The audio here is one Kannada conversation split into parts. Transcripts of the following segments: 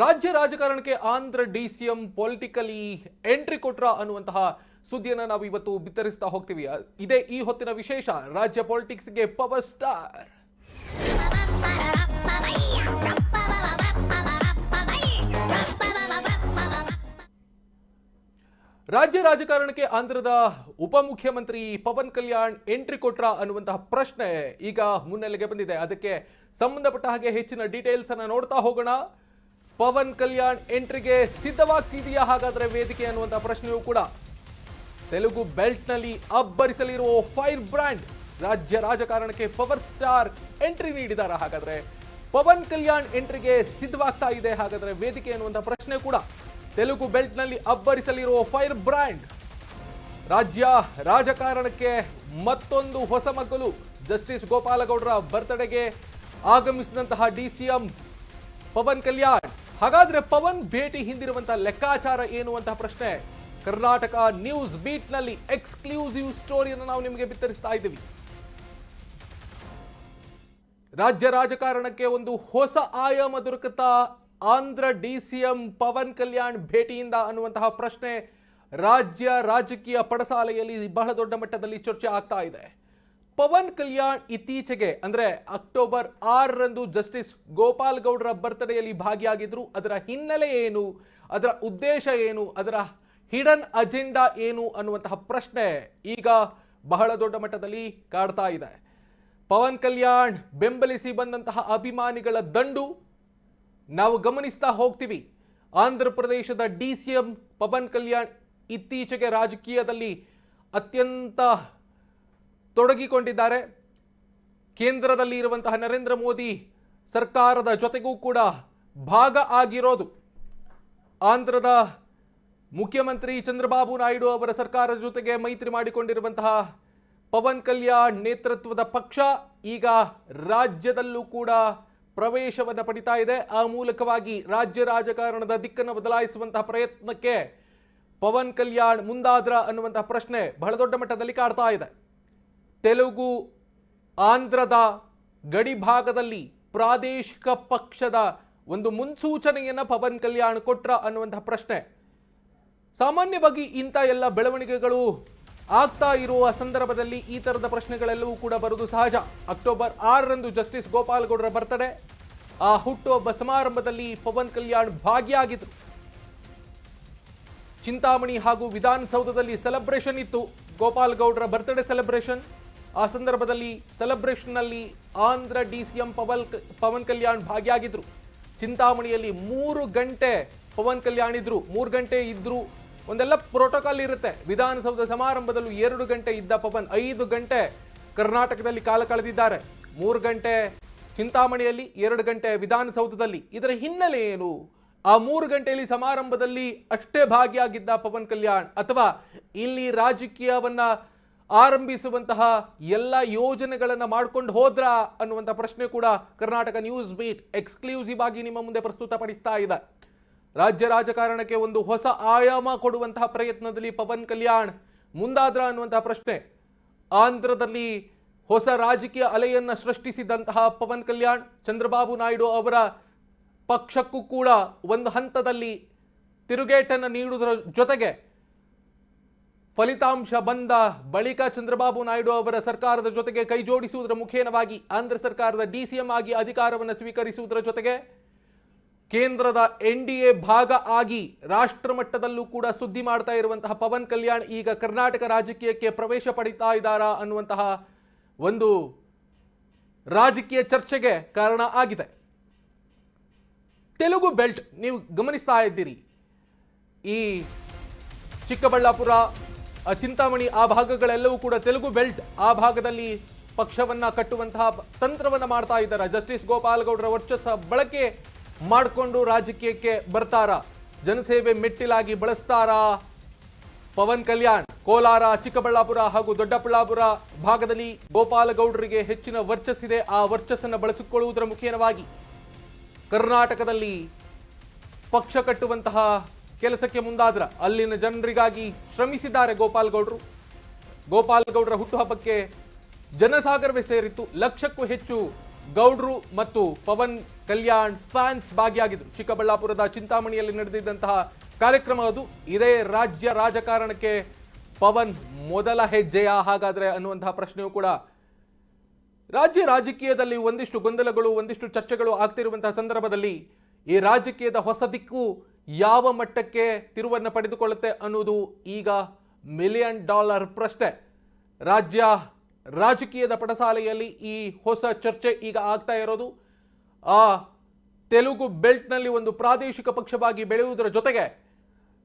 ರಾಜ್ಯ ರಾಜಕಾರಣಕ್ಕೆ Andhra D C M politically entry ಕೊಟ್ರ ಅನ್ನುವಂತಹ ಸುದ್ದಿಯನ್ನು ನಾವು ಇವತ್ತು ಬಿತ್ತರಿಸ್ತಾ ಹೋಗ್ತೀವಿ. ಇದೇ ಈ ಹೊತ್ತಿನ ವಿಶೇಷ, ರಾಜ್ಯ ಪಾಲಿಟಿಕ್ಸ್ಗೆ ಪವರ್ ಸ್ಟಾರ್. ರಾಜ್ಯ ರಾಜಕಾರಣಕ್ಕೆ ಆಂಧ್ರದ ಉಪಮುಖ್ಯಮಂತ್ರಿ ಪವನ್ ಕಲ್ಯಾಣ್ ಎಂಟ್ರಿ ಕೊಟ್ರ ಅನ್ನುವಂತಹ ಪ್ರಶ್ನೆ ಈಗ ಮುನ್ನೆಲೆಗೆ ಬಂದಿದೆ. ಅದಕ್ಕೆ ಸಂಬಂಧಪಟ್ಟ ಹಾಗೆ ಹೆಚ್ಚಿನ ಡೀಟೇಲ್ಸ್ ಅನ್ನು ನೋಡ್ತಾ ಹೋಗೋಣ. ಪವನ್ ಕಲ್ಯಾಣ್ ಎಂಟ್ರಿಗೆ ಸಿದ್ಧವಾಗ್ತಿದೆಯಾ ಹಾಗಾದ್ರೆ ವೇದಿಕೆ ಅನ್ನುವಂಥ ಪ್ರಶ್ನೆಯೂ ಕೂಡ. ತೆಲುಗು ಬೆಲ್ಟ್ನಲ್ಲಿ ಅಬ್ಬರಿಸಲಿರುವ ಫೈರ್ ಬ್ರ್ಯಾಂಡ್ ರಾಜ್ಯ ರಾಜಕಾರಣಕ್ಕೆ ಪವರ್ ಸ್ಟಾರ್ ಎಂಟ್ರಿ ನೀಡಿದಾರ ಹಾಗಾದ್ರೆ. ಪವನ್ ಕಲ್ಯಾಣ್ ಎಂಟ್ರಿಗೆ ಸಿದ್ಧವಾಗ್ತಾ ಇದೆ ಹಾಗಾದ್ರೆ ವೇದಿಕೆ ಅನ್ನುವಂಥ ಪ್ರಶ್ನೆ ಕೂಡ. ತೆಲುಗು ಬೆಲ್ಟ್ನಲ್ಲಿ ಅಬ್ಬರಿಸಲಿರುವ ಫೈರ್ ಬ್ರ್ಯಾಂಡ್ ರಾಜ್ಯ ರಾಜಕಾರಣಕ್ಕೆ ಮತ್ತೊಂದು ಹೊಸ ಮಗ್ಗಲು. ಜಸ್ಟಿಸ್ ಗೋಪಾಲಗೌಡರ ಬರ್ತ್ಡೇಗೆ ಆಗಮಿಸಿದಂತಹ D C M Pawan Kalyan ಹಾಗಾದ್ರೆ ಪವನ್ ಭೇಟಿ ಹಿಂದಿರುವಂತಹ ಲೆಕ್ಕಾಚಾರ ಏನು ಅಂತ ಪ್ರಶ್ನೆ. ಕರ್ನಾಟಕ ನ್ಯೂಸ್ ಬೀಟ್ನಲ್ಲಿ ಎಕ್ಸ್ಕ್ಲೂಸಿವ್ ಸ್ಟೋರಿಯನ್ನು ನಾವು ನಿಮಗೆ ಬಿತ್ತರಿಸ್ತಾ ಇದ್ದೀವಿ. ರಾಜ್ಯ ರಾಜಕಾರಣಕ್ಕೆ ಒಂದು ಹೊಸ ಆಯಾಮ ದೊರಕುತ್ತಾ ಆಂಧ್ರ ಡಿ ಸಿ ಪವನ್ ಕಲ್ಯಾಣ್ ಭೇಟಿಯಿಂದ ಅನ್ನುವಂತಹ ಪ್ರಶ್ನೆ ರಾಜ್ಯ ರಾಜಕೀಯ ಪಡಸಾಲೆಯಲ್ಲಿ ಬಹಳ ದೊಡ್ಡ ಮಟ್ಟದಲ್ಲಿ ಚರ್ಚೆ ಆಗ್ತಾ ಇದೆ. ಪವನ್ ಕಲ್ಯಾಣ್ ಇತ್ತೀಚೆಗೆ, ಅಂದ್ರೆ ಅಕ್ಟೋಬರ್ ಆರರಂದು ಜಸ್ಟಿಸ್ ಗೋಪಾಲ್ ಗೌಡರ ಬರ್ತ್ಡೇಯಲ್ಲಿ ಭಾಗಿಯಾಗಿದ್ರು. ಅದರ ಹಿನ್ನೆಲೆ ಏನು? ಅದರ ಉದ್ದೇಶ ಏನು? ಅದರ ಹಿಡನ್ ಅಜೆಂಡಾ ಏನು ಅನ್ನುವಂತಹ ಪ್ರಶ್ನೆ ಈಗ ಬಹಳ ದೊಡ್ಡ ಮಟ್ಟದಲ್ಲಿ ಕಾಡ್ತಾ ಇದೆ. ಪವನ್ ಕಲ್ಯಾಣ್ ಬೆಂಬಲಿಸಿ ಬಂದಂತಹ ಅಭಿಮಾನಿಗಳ ದಂಡು. ನಾವು ಗಮನಿಸ್ತಾ ಹೋಗ್ತೀವಿ. ಆಂಧ್ರ ಪ್ರದೇಶದ D C M Pawan Kalyan ಇತ್ತೀಚೆಗೆ ರಾಜಕೀಯದಲ್ಲಿ ಅತ್ಯಂತ ತೊಡಗಿಕೊಂಡಿದ್ದಾರೆ. ಕೇಂದ್ರದಲ್ಲಿ ಇರುವಂತಹ ನರೇಂದ್ರ ಮೋದಿ ಸರ್ಕಾರದ ಜೊತೆಗೂ ಕೂಡ ಭಾಗ ಆಗಿರೋದು. ಆಂಧ್ರದ ಮುಖ್ಯಮಂತ್ರಿ ಚಂದ್ರಬಾಬು ನಾಯ್ಡು ಅವರ ಸರ್ಕಾರದ ಜೊತೆಗೆ ಮೈತ್ರಿ ಮಾಡಿಕೊಂಡಿರುವಂತಹ ಪವನ್ ಕಲ್ಯಾಣ್ ನೇತೃತ್ವದ ಪಕ್ಷ ಈಗ ರಾಜ್ಯದಲ್ಲೂ ಕೂಡ ಪ್ರವೇಶವನ್ನು ಪಡಿತಾ ಇದೆ. ಆ ಮೂಲಕವಾಗಿ ರಾಜ್ಯ ರಾಜಕಾರಣದ ದಿಕ್ಕನ್ನು ಬದಲಾಯಿಸುವಂತಹ ಪ್ರಯತ್ನಕ್ಕೆ ಪವನ್ ಕಲ್ಯಾಣ್ ಮುಂದಾದ್ರ ಅನ್ನುವಂತಹ ಪ್ರಶ್ನೆ ಬಹಳ ದೊಡ್ಡ ಮಟ್ಟದಲ್ಲಿ ಕಾಡ್ತಾ ಇದೆ. ತೆಲುಗು ಆಂಧ್ರದ ಗಡಿಭಾಗದಲ್ಲಿ ಪ್ರಾದೇಶಿಕ ಪಕ್ಷದ ಒಂದು ಮುನ್ಸೂಚನೆಯನ್ನು ಪವನ್ ಕಲ್ಯಾಣ್ ಕೊಟ್ರ ಅನ್ನುವಂತಹ ಪ್ರಶ್ನೆ. ಸಾಮಾನ್ಯವಾಗಿ ಇಂಥ ಎಲ್ಲ ಬೆಳವಣಿಗೆಗಳು ಆಗ್ತಾ ಇರುವ ಸಂದರ್ಭದಲ್ಲಿ ಈ ತರದ ಪ್ರಶ್ನೆಗಳೆಲ್ಲವೂ ಕೂಡ ಬರುವುದು ಸಹಜ. ಅಕ್ಟೋಬರ್ ಆರರಂದು ಜಸ್ಟಿಸ್ ಗೋಪಾಲಗೌಡರ ಬರ್ತಡೇ. ಆ ಹುಟ್ಟುಹಬ್ಬ ಸಮಾರಂಭದಲ್ಲಿ ಪವನ್ ಕಲ್ಯಾಣ್ ಭಾಗಿಯಾಗಿದ್ರು. ಚಿಂತಾಮಣಿ ಹಾಗೂ ವಿಧಾನಸೌಧದಲ್ಲಿ ಸೆಲೆಬ್ರೇಷನ್ ಇತ್ತು. ಗೋಪಾಲ್ ಗೌಡ್ರ ಬರ್ತ್ಡೇ ಸೆಲೆಬ್ರೇಷನ್ ಆ ಸಂದರ್ಭದಲ್ಲಿ ಸೆಲೆಬ್ರೇಷನ್ನಲ್ಲಿ Andhra D C M Pawan Pawan Kalyan ಭಾಗಿಯಾಗಿದ್ದರು ಚಿಂತಾಮಣಿಯಲ್ಲಿ ಮೂರು ಗಂಟೆ ಪವನ್ ಕಲ್ಯಾಣ್ ಇದ್ದರು ಮೂರು ಗಂಟೆ ಇದ್ದರು ಒಂದೆಲ್ಲ ಪ್ರೋಟೋಕಾಲ್ ಇರುತ್ತೆ. ವಿಧಾನಸೌಧ ಸಮಾರಂಭದಲ್ಲೂ ಎರಡು ಗಂಟೆ ಇದ್ದ ಪವನ್ ಐದು ಗಂಟೆ ಕರ್ನಾಟಕದಲ್ಲಿ ಕಾಲ ಕಳೆದಿದ್ದಾರೆ. ಮೂರು ಗಂಟೆ ಚಿಂತಾಮಣಿಯಲ್ಲಿ, ಎರಡು ಗಂಟೆ ವಿಧಾನಸೌಧದಲ್ಲಿ. ಇದರ ಹಿನ್ನೆಲೆ ಏನು? ಆ ಮೂರು ಗಂಟೆಯಲ್ಲಿ ಸಮಾರಂಭದಲ್ಲಿ ಅಷ್ಟೇ ಭಾಗಿಯಾಗಿದ್ದ ಪವನ್ ಕಲ್ಯಾಣ್ ಅಥವಾ ಇಲ್ಲಿ ರಾಜಕೀಯವನ್ನ ಆರಂಭಿಸುವಂತಹ ಎಲ್ಲ ಯೋಜನೆಗಳನ್ನು ಮಾಡ್ಕೊಂಡು ಹೋದ್ರ ಅನ್ನುವಂಥ ಪ್ರಶ್ನೆ ಕೂಡ ಕರ್ನಾಟಕ ನ್ಯೂಸ್ ಬೀಟ್ ಎಕ್ಸ್ಕ್ಲೂಸಿವ್ ಆಗಿ ನಿಮ್ಮ ಮುಂದೆ ಪ್ರಸ್ತುತಪಡಿಸ್ತಾ ಇದೆ. ರಾಜ್ಯ ರಾಜಕಾರಣಕ್ಕೆ ಒಂದು ಹೊಸ ಆಯಾಮ ಕೊಡುವಂತಹ ಪ್ರಯತ್ನದಲ್ಲಿ ಪವನ್ ಕಲ್ಯಾಣ್ ಮುಂದಾದ್ರ ಅನ್ನುವಂತಹ ಪ್ರಶ್ನೆ. ಆಂಧ್ರದಲ್ಲಿ ಹೊಸ ರಾಜಕೀಯ ಅಲೆಯನ್ನ ಸೃಷ್ಟಿಸಿದಂತಹ ಪವನ್ ಕಲ್ಯಾಣ್, ಚಂದ್ರಬಾಬು ನಾಯ್ಡು ಅವರ ಪಕ್ಷಕ್ಕೂ ಕೂಡ ಒಂದು ಹಂತದಲ್ಲಿ ತಿರುಗೇಟನ್ನು ನೀಡುವುದರ ಜೊತೆಗೆ ಫಲಿತಾಂಶ ಬಂದ ಬಳಿಕ ಚಂದ್ರಬಾಬು ನಾಯ್ಡು ಅವರ ಸರ್ಕಾರದ ಜೊತೆಗೆ ಕೈ ಜೋಡಿಸುವುದರ ಮುಖೇನವಾಗಿ ಆಂಧ್ರ ಸರ್ಕಾರದ ಡಿಸಿಎಂ ಆಗಿ ಅಧಿಕಾರವನ್ನು ಸ್ವೀಕರಿಸುವುದರ ಜೊತೆಗೆ ಕೇಂದ್ರದ ಎನ್ ಡಿ ಎ ಭಾಗ ಆಗಿ ರಾಷ್ಟ್ರ ಮಟ್ಟದಲ್ಲೂ ಕೂಡ ಸುದ್ದಿ ಮಾಡ್ತಾ ಇರುವಂತಹ ಪವನ್ ಕಲ್ಯಾಣ್ ಈಗ ಕರ್ನಾಟಕ ರಾಜಕೀಯಕ್ಕೆ ಪ್ರವೇಶ ಪಡಿತಾ ಇದ್ದಾರಾ ಅನ್ನುವಂತಹ ಒಂದು ರಾಜಕೀಯ ಚರ್ಚೆಗೆ ಕಾರಣ ಆಗಿದೆ. ತೆಲುಗು ಬೆಲ್ಟ್, ನೀವು ಗಮನಿಸ್ತಾ ಇದ್ದೀರಿ. ಈ ಚಿಕ್ಕಬಳ್ಳಾಪುರ ಚಿಂತಾಮಣಿ, ಆ ಭಾಗಗಳೆಲ್ಲವೂ ಕೂಡ ತೆಲುಗು ಬೆಲ್ಟ್ ಆ ಭಾಗದಲ್ಲಿ ಪಕ್ಷವನ್ನ ಕಟ್ಟುವಂತಹ ತಂತ್ರವನ್ನ ಮಾಡ್ತಾ ಇದ್ದಾರೆ. ಜಸ್ಟಿಸ್ ಗೋಪಾಲಗೌಡರ ವರ್ಚಸ್ಸ ಬಳಕೆ ಮಾಡಿಕೊಂಡು ರಾಜಕೀಯಕ್ಕೆ ಬರ್ತಾರ. ಜನಸೇವೆ ಮೆಟ್ಟಿಲಾಗಿ ಬಳಸ್ತಾರಾ ಪವನ್ ಕಲ್ಯಾಣ್. ಕೋಲಾರ, ಚಿಕ್ಕಬಳ್ಳಾಪುರ ಹಾಗೂ ದೊಡ್ಡಬಳ್ಳಾಪುರ ಭಾಗದಲ್ಲಿ ಗೋಪಾಲಗೌಡರಿಗೆ ಹೆಚ್ಚಿನ ವರ್ಚಸ್ಸಿದೆ. ಆ ವರ್ಚಸ್ಸನ್ನು ಬಳಸಿಕೊಳ್ಳುವುದರ ಮುಖೇನವಾಗಿ ಕರ್ನಾಟಕದಲ್ಲಿ ಪಕ್ಷ ಕಟ್ಟುವಂತಹ ಕೆಲಸಕ್ಕೆ ಮುಂದಾದ್ರ ಅಲ್ಲಿನ ಜನರಿಗಾಗಿ ಶ್ರಮಿಸಿದ್ದಾರೆ ಗೋಪಾಲ್ ಗೌಡ್ರು ಗೋಪಾಲ್ ಗೌಡ್ರ ಹುಟ್ಟುಹಬ್ಬಕ್ಕೆ ಜನಸಾಗರವೇ ಸೇರಿತ್ತು. ಲಕ್ಷಕ್ಕೂ ಹೆಚ್ಚು ಗೌಡ್ರು ಮತ್ತು ಪವನ್ ಕಲ್ಯಾಣ್ ಫ್ಯಾನ್ಸ್ ಭಾಗಿಯಾಗಿದ್ದರು ಚಿಕ್ಕಬಳ್ಳಾಪುರದ ಚಿಂತಾಮಣಿಯಲ್ಲಿ ನಡೆದಿದ್ದಂತಹ ಕಾರ್ಯಕ್ರಮ ಅದು. ಇದೇ ರಾಜ್ಯ ರಾಜಕಾರಣಕ್ಕೆ ಪವನ್ ಮೊದಲ ಹೆಜ್ಜೆಯ ಹಾಗಾದ್ರೆ ಅನ್ನುವಂತಹ ಪ್ರಶ್ನೆಯೂ ಕೂಡ ರಾಜ್ಯ ರಾಜಕೀಯದಲ್ಲಿ ಒಂದಿಷ್ಟು ಗೊಂದಲಗಳು, ಒಂದಿಷ್ಟು ಚರ್ಚೆಗಳು ಆಗ್ತಿರುವಂತಹ ಸಂದರ್ಭದಲ್ಲಿ ಈ ರಾಜಕೀಯದ ಹೊಸ ದಿಕ್ಕು ಯಾವ ಮಟ್ಟಕ್ಕೆ ತಿರುವನ್ನು ಪಡೆದುಕೊಳ್ಳುತ್ತೆ ಅನ್ನೋದು ಈಗ ಮಿಲಿಯನ್ ಡಾಲರ್ ಪ್ರಶ್ನೆ. ರಾಜ್ಯ ರಾಜಕೀಯದ ಪಡಸಾಲೆಯಲ್ಲಿ ಈ ಹೊಸ ಚರ್ಚೆ ಈಗ ಆಗ್ತಾ ಇರೋದು. ಆ ತೆಲುಗು ಬೆಲ್ಟ್ನಲ್ಲಿ ಒಂದು ಪ್ರಾದೇಶಿಕ ಪಕ್ಷವಾಗಿ ಬೆಳೆಯುವುದರ ಜೊತೆಗೆ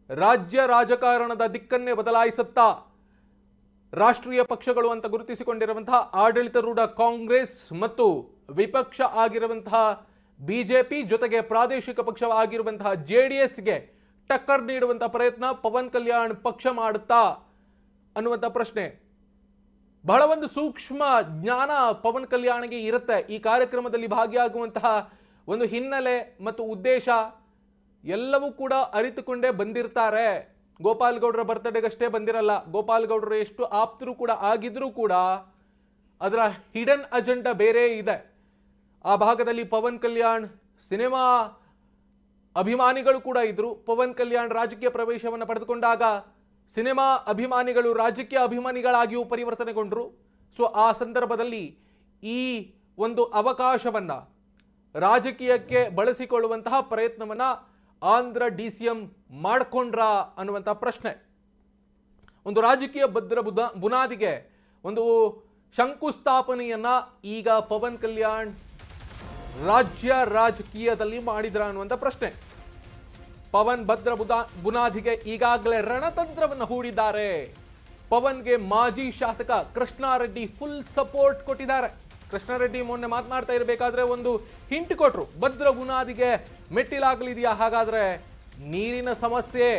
ರಾಜ್ಯ ರಾಜಕಾರಣದ ದಿಕ್ಕನ್ನೇ ಬದಲಾಯಿಸುತ್ತಾ ರಾಷ್ಟ್ರೀಯ ಪಕ್ಷಗಳು ಅಂತ ಗುರುತಿಸಿಕೊಂಡಿರುವಂತಹ ಆಡಳಿತಾರೂಢ ಕಾಂಗ್ರೆಸ್ ಮತ್ತು ವಿಪಕ್ಷ ಆಗಿರುವಂತಹ ಬಿಜೆಪಿ ಜೊತೆಗೆ ಪ್ರಾದೇಶಿಕ ಪಕ್ಷವಾಗಿರುವಂತಹ ಜೆ ಡಿ ಎಸ್ಗೆ ಟಕ್ಕರ್ ನೀಡುವಂತಹ ಪ್ರಯತ್ನ ಪವನ್ ಕಲ್ಯಾಣ್ ಪಕ್ಷ ಮಾಡುತ್ತಾ? ಅನ್ನುವಂಥ ಪ್ರಶ್ನೆ. ಬಹಳ ಒಂದು ಸೂಕ್ಷ್ಮ ಜ್ಞಾನ ಪವನ್ ಕಲ್ಯಾಣ್ಗೆ ಇರುತ್ತೆ ಈ ಕಾರ್ಯಕ್ರಮದಲ್ಲಿ ಭಾಗಿಯಾಗುವಂತಹ ಒಂದು ಹಿನ್ನೆಲೆ ಮತ್ತು ಉದ್ದೇಶ. ಎಲ್ಲವೂ ಕೂಡ ಅರಿತುಕೊಂಡೇ ಬಂದಿರ್ತಾರೆ. ಗೋಪಾಲ್ ಗೌಡ್ರ ಬರ್ತ್ಡೇಗಷ್ಟೇ ಬಂದಿರಲ್ಲ. ಗೋಪಾಲ್ ಗೌಡ್ರು ಎಷ್ಟು ಆಪ್ತರು ಕೂಡ ಆಗಿದ್ರೂ ಕೂಡ ಅದರ ಹಿಡನ್ ಅಜೆಂಡಾ ಬೇರೆ ಇದೆ. ಆ ಭಾಗದಲ್ಲಿ ಪವನ್ ಕಲ್ಯಾಣ್ ಸಿನಿಮಾ ಅಭಿಮಾನಿಗಳು ಕೂಡ ಇದ್ರು. ಪವನ್ ಕಲ್ಯಾಣ್ ರಾಜಕೀಯ ಪ್ರವೇಶವನ್ನು ಪಡೆದುಕೊಂಡಾಗ ಸಿನಿಮಾ ಅಭಿಮಾನಿಗಳು ರಾಜಕೀಯ ಅಭಿಮಾನಿಗಳಾಗಿಯೂ ಪರಿವರ್ತನೆಗೊಂಡರು. ಸೊ ಆ ಸಂದರ್ಭದಲ್ಲಿ ಈ ಒಂದು ಅವಕಾಶವನ್ನು ರಾಜಕೀಯಕ್ಕೆ ಬಳಸಿಕೊಳ್ಳುವಂತಹ ಪ್ರಯತ್ನವನ್ನು ಆಂಧ್ರ ಡಿ ಸಿ ಎಂ ಮಾಡ್ಕೊಂಡ್ರಾ ಅನ್ನುವಂಥ ಪ್ರಶ್ನೆ. ಒಂದು ರಾಜಕೀಯ ಭದ್ರ ಬುದ ಬುನಾದಿಗೆ ಒಂದು ಶಂಕುಸ್ಥಾಪನೆಯನ್ನು ಈಗ ಪವನ್ ಕಲ್ಯಾಣ್ ರಾಜ್ಯ ರಾಜಕೀಯದಲ್ಲಿ ಮಾಡಿದ್ರ ಅನ್ನುವಂಥ ಪ್ರಶ್ನೆ. ಪವನ್ ಭದ್ರ ಬುದಾ ಬುನಾದಿಗೆ ಈಗಾಗಲೇ ರಣತಂತ್ರವನ್ನು ಹೂಡಿದ್ದಾರೆ. ಪವನ್ಗೆ ಮಾಜಿ ಶಾಸಕ ಕೃಷ್ಣಾರೆಡ್ಡಿ ಫುಲ್ ಸಪೋರ್ಟ್ ಕೊಟ್ಟಿದ್ದಾರೆ. ಕೃಷ್ಣಾರೆಡ್ಡಿ ಮೊನ್ನೆ ಮಾತನಾಡ್ತಾ ಇರಬೇಕಾದ್ರೆ ಒಂದು ಹಿಂಟ್ ಕೊಟ್ರು. ಭದ್ರ ಬುನಾದಿಗೆ ಮೆಟ್ಟಿಲಾಗಲಿದೆಯಾ? ಹಾಗಾದ್ರೆ ನೀರಿನ ಸಮಸ್ಯೆ.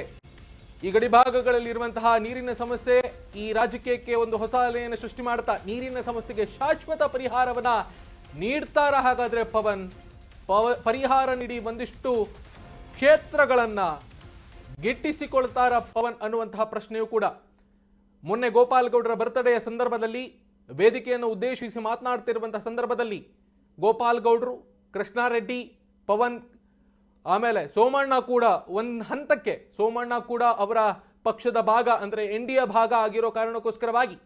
ಈ ಗಡಿ ಭಾಗಗಳಲ್ಲಿ ಇರುವಂತಹ ನೀರಿನ ಸಮಸ್ಯೆ ಈ ರಾಜಕೀಯಕ್ಕೆ ಒಂದು ಹೊಸ ಅಲೆಯನ್ನು ಸೃಷ್ಟಿ ಮಾಡುತ್ತಾ, ನೀರಿನ ಸಮಸ್ಯೆಗೆ ಶಾಶ್ವತ ಪರಿಹಾರವನ್ನ ನೀಡ್ತಾರ ಹಾಗಾದ್ರೆ ಪವನ್. ಪವ, ಪರಿಹಾರ ನೀಡಿ ಒಂದಿಷ್ಟು ಕ್ಷೇತ್ರಗಳನ್ನು ಗಿಟ್ಟಿಸಿಕೊಳ್ತಾರ ಪವನ್ ಅನ್ನುವಂತಹ ಪ್ರಶ್ನೆಯೂ ಕೂಡ. ಮೊನ್ನೆ ಗೋಪಾಲ್ ಗೌಡ್ರ ಬರ್ತ್ಡೇಯ ಸಂದರ್ಭದಲ್ಲಿ ವೇದಿಕೆಯನ್ನು ಉದ್ದೇಶಿಸಿ ಮಾತನಾಡ್ತಿರುವಂತಹ ಸಂದರ್ಭದಲ್ಲಿ ಗೋಪಾಲ್ ಗೌಡ್ರು ಕೃಷ್ಣಾರೆಡ್ಡಿ, ಪವನ್, ಆಮೇಲೆ ಸೋಮಣ್ಣ ಕೂಡ ಒಂದು ಹಂತಕ್ಕೆ, ಸೋಮಣ್ಣ ಕೂಡ ಅವರ ಪಕ್ಷದ ಭಾಗ ಅಂದ್ರೆ ಎನ್ ಡಿ ಭಾಗ ಆಗಿರೋ ಕಾರಣಕ್ಕೋಸ್ಕರವಾಗಿ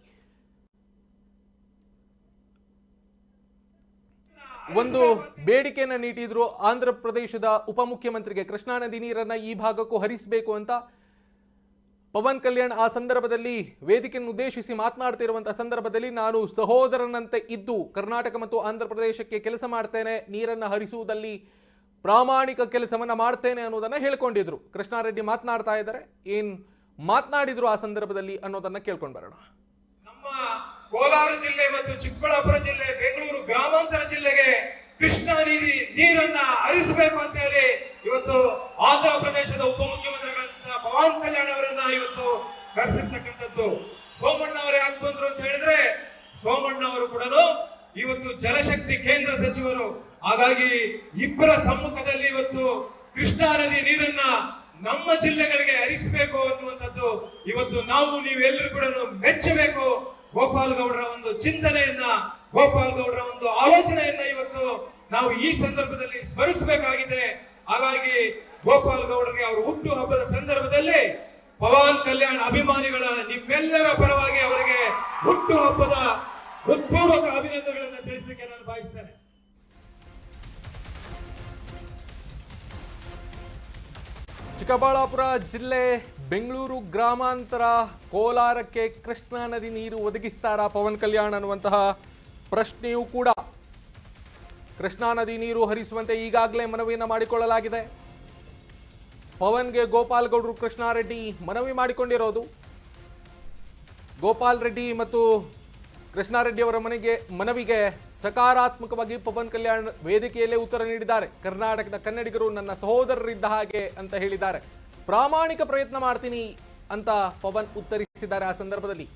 ಒಂದು ಬೇಡಿಕೆಯನ್ನು ನೀಡಿದ್ರು ಆಂಧ್ರ ಪ್ರದೇಶದ ಉಪಮುಖ್ಯಮಂತ್ರಿಗೆ ಕೃಷ್ಣಾ ನದಿ ನೀರನ್ನ ಈ ಭಾಗಕ್ಕೂ ಹರಿಸಬೇಕು ಅಂತ. ಪವನ್ ಕಲ್ಯಾಣ್ ಆ ಸಂದರ್ಭದಲ್ಲಿ ವೇದಿಕೆಯನ್ನು ಉದ್ದೇಶಿಸಿ ಮಾತನಾಡ್ತಿರುವಂತಹ ಸಂದರ್ಭದಲ್ಲಿ ನಾನು ಸಹೋದರನಂತೆ ಇದ್ದು ಕರ್ನಾಟಕ ಮತ್ತು ಆಂಧ್ರ ಪ್ರದೇಶಕ್ಕೆ ಕೆಲಸ ಮಾಡ್ತೇನೆ, ನೀರನ್ನ ಹರಿಸುವುದಲ್ಲಿ ಪ್ರಾಮಾಣಿಕ ಕೆಲಸವನ್ನ ಮಾಡ್ತೇನೆ ಅನ್ನೋದನ್ನ ಹೇಳ್ಕೊಂಡಿದ್ರು. ಕೃಷ್ಣಾರೆಡ್ಡಿ ಮಾತನಾಡ್ತಾ ಇದ್ದಾರೆ, ಏನ್ ಮಾತನಾಡಿದ್ರು ಆ ಸಂದರ್ಭದಲ್ಲಿ ಅನ್ನೋದನ್ನ ಕೇಳ್ಕೊಂಡು ಬರೋಣ. ಕೋಲಾರ ಜಿಲ್ಲೆ ಮತ್ತು ಚಿಕ್ಕಬಳ್ಳಾಪುರ ಜಿಲ್ಲೆ, ಬೆಂಗಳೂರು ಗ್ರಾಮಾಂತರ ಜಿಲ್ಲೆಗೆ ಕೃಷ್ಣಾ ನೀರಿ, ನೀರನ್ನ ಹರಿಸಬೇಕು ಅಂತ ಹೇಳಿ ಇವತ್ತು ಆಂಧ್ರ ಪ್ರದೇಶದ ಉಪಮುಖ್ಯಮಂತ್ರಿಗಳಂತ ಪವನ್ ಕಲ್ಯಾಣ್ ಅವರನ್ನ ಇವತ್ತು ಕರೆಸಿರ್ತಕ್ಕಂಥದ್ದು. ಸೋಮಣ್ಣ ಅವರು ಯಾಕೆ ಬಂದ್ರು ಅಂತ ಹೇಳಿದ್ರೆ, ಸೋಮಣ್ಣ ಅವರು ಕೂಡ ಇವತ್ತು ಜಲಶಕ್ತಿ ಕೇಂದ್ರ ಸಚಿವರು. ಹಾಗಾಗಿ ಇಬ್ಬರ ಸಮ್ಮುಖದಲ್ಲಿ ಇವತ್ತು ಕೃಷ್ಣಾ ನದಿ ನೀರನ್ನ ನಮ್ಮ ಜಿಲ್ಲೆಗಳಿಗೆ ಹರಿಸಬೇಕು ಅನ್ನುವಂಥದ್ದು ಇವತ್ತು ನಾವು ನೀವೆಲ್ಲರೂ ಕೂಡ ಮೆಚ್ಚಬೇಕು. ಗೋಪಾಲ್ ಗೌಡರ ಒಂದು ಚಿಂತನೆಯನ್ನ ಗೋಪಾಲ್ ಗೌಡರ ಒಂದು ಆಲೋಚನೆಯನ್ನ ಇವತ್ತು ನಾವು ಈ ಸಂದರ್ಭದಲ್ಲಿ ಸ್ಮರಿಸಬೇಕಾಗಿದೆ. ಹಾಗಾಗಿ ಗೋಪಾಲ್ ಗೌಡರಿಗೆ ಅವರ ಹುಟ್ಟು ಹಬ್ಬದ ಸಂದರ್ಭದಲ್ಲಿ ಪವನ್ ಕಲ್ಯಾಣ್ ಅಭಿಮಾನಿಗಳ ನಿಮ್ಮೆಲ್ಲರ ಪರವಾಗಿ ಅವರಿಗೆ ಹುಟ್ಟು ಹಬ್ಬದ ಹೃತ್ಪೂರ್ವಕ ಅಭಿನಂದನೆಗಳನ್ನು ತಿಳಿಸಲಿಕ್ಕೆ ನಾನು ಬಯಸ್ತೇನೆ ಚಿಕ್ಕಬಳ್ಳಾಪುರ ಜಿಲ್ಲೆ ಬೆಂಗಳೂರು ಗ್ರಾಮಾಂತರ ಕೋಲಾರಕ್ಕೆ ಕೃಷ್ಣಾ ನದಿ ನೀರು ಒದಗಿಸ್ತಾರಾ ಪವನ್ ಕಲ್ಯಾಣ್ ಅನ್ನುವಂತಹ ಪ್ರಶ್ನೆಯೂ ಕೂಡ. ಕೃಷ್ಣಾ ನದಿ ನೀರು ಹರಿಸುವಂತೆ ಈಗಾಗಲೇ ಮನವಿಯನ್ನು ಮಾಡಿಕೊಳ್ಳಲಾಗಿದೆ. ಪವನ್ಗೆ ಗೋಪಾಲ್ ಗೌಡರು ಕೃಷ್ಣಾರೆಡ್ಡಿ ಮನವಿ ಮಾಡಿಕೊಂಡಿರೋದು. ಗೋಪಾಲ್ ರೆಡ್ಡಿ ಮತ್ತು ಕೃಷ್ಣಾರೆಡ್ಡಿ ಅವರ ಮನೆಗೆ ಮನವಿಗೆ ಸಕಾರಾತ್ಮಕವಾಗಿ ಪವನ್ ಕಲ್ಯಾಣ್ ವೇದಿಕೆಯಲ್ಲೇ ಉತ್ತರ ನೀಡಿದ್ದಾರೆ. ಕರ್ನಾಟಕದ ಕನ್ನಡಿಗರು ನನ್ನ ಸಹೋದರರಿದ್ದ ಹಾಗೆ ಅಂತ ಹೇಳಿದ್ದಾರೆ. ಪ್ರಾಮಾಣಿಕ ಪ್ರಯತ್ನ ಮಾಡ್ತೀನಿ ಅಂತ ಪವನ್ ಉತ್ತರಿಸಿದ್ದಾರೆ ಆ ಸಂದರ್ಭದಲ್ಲಿ.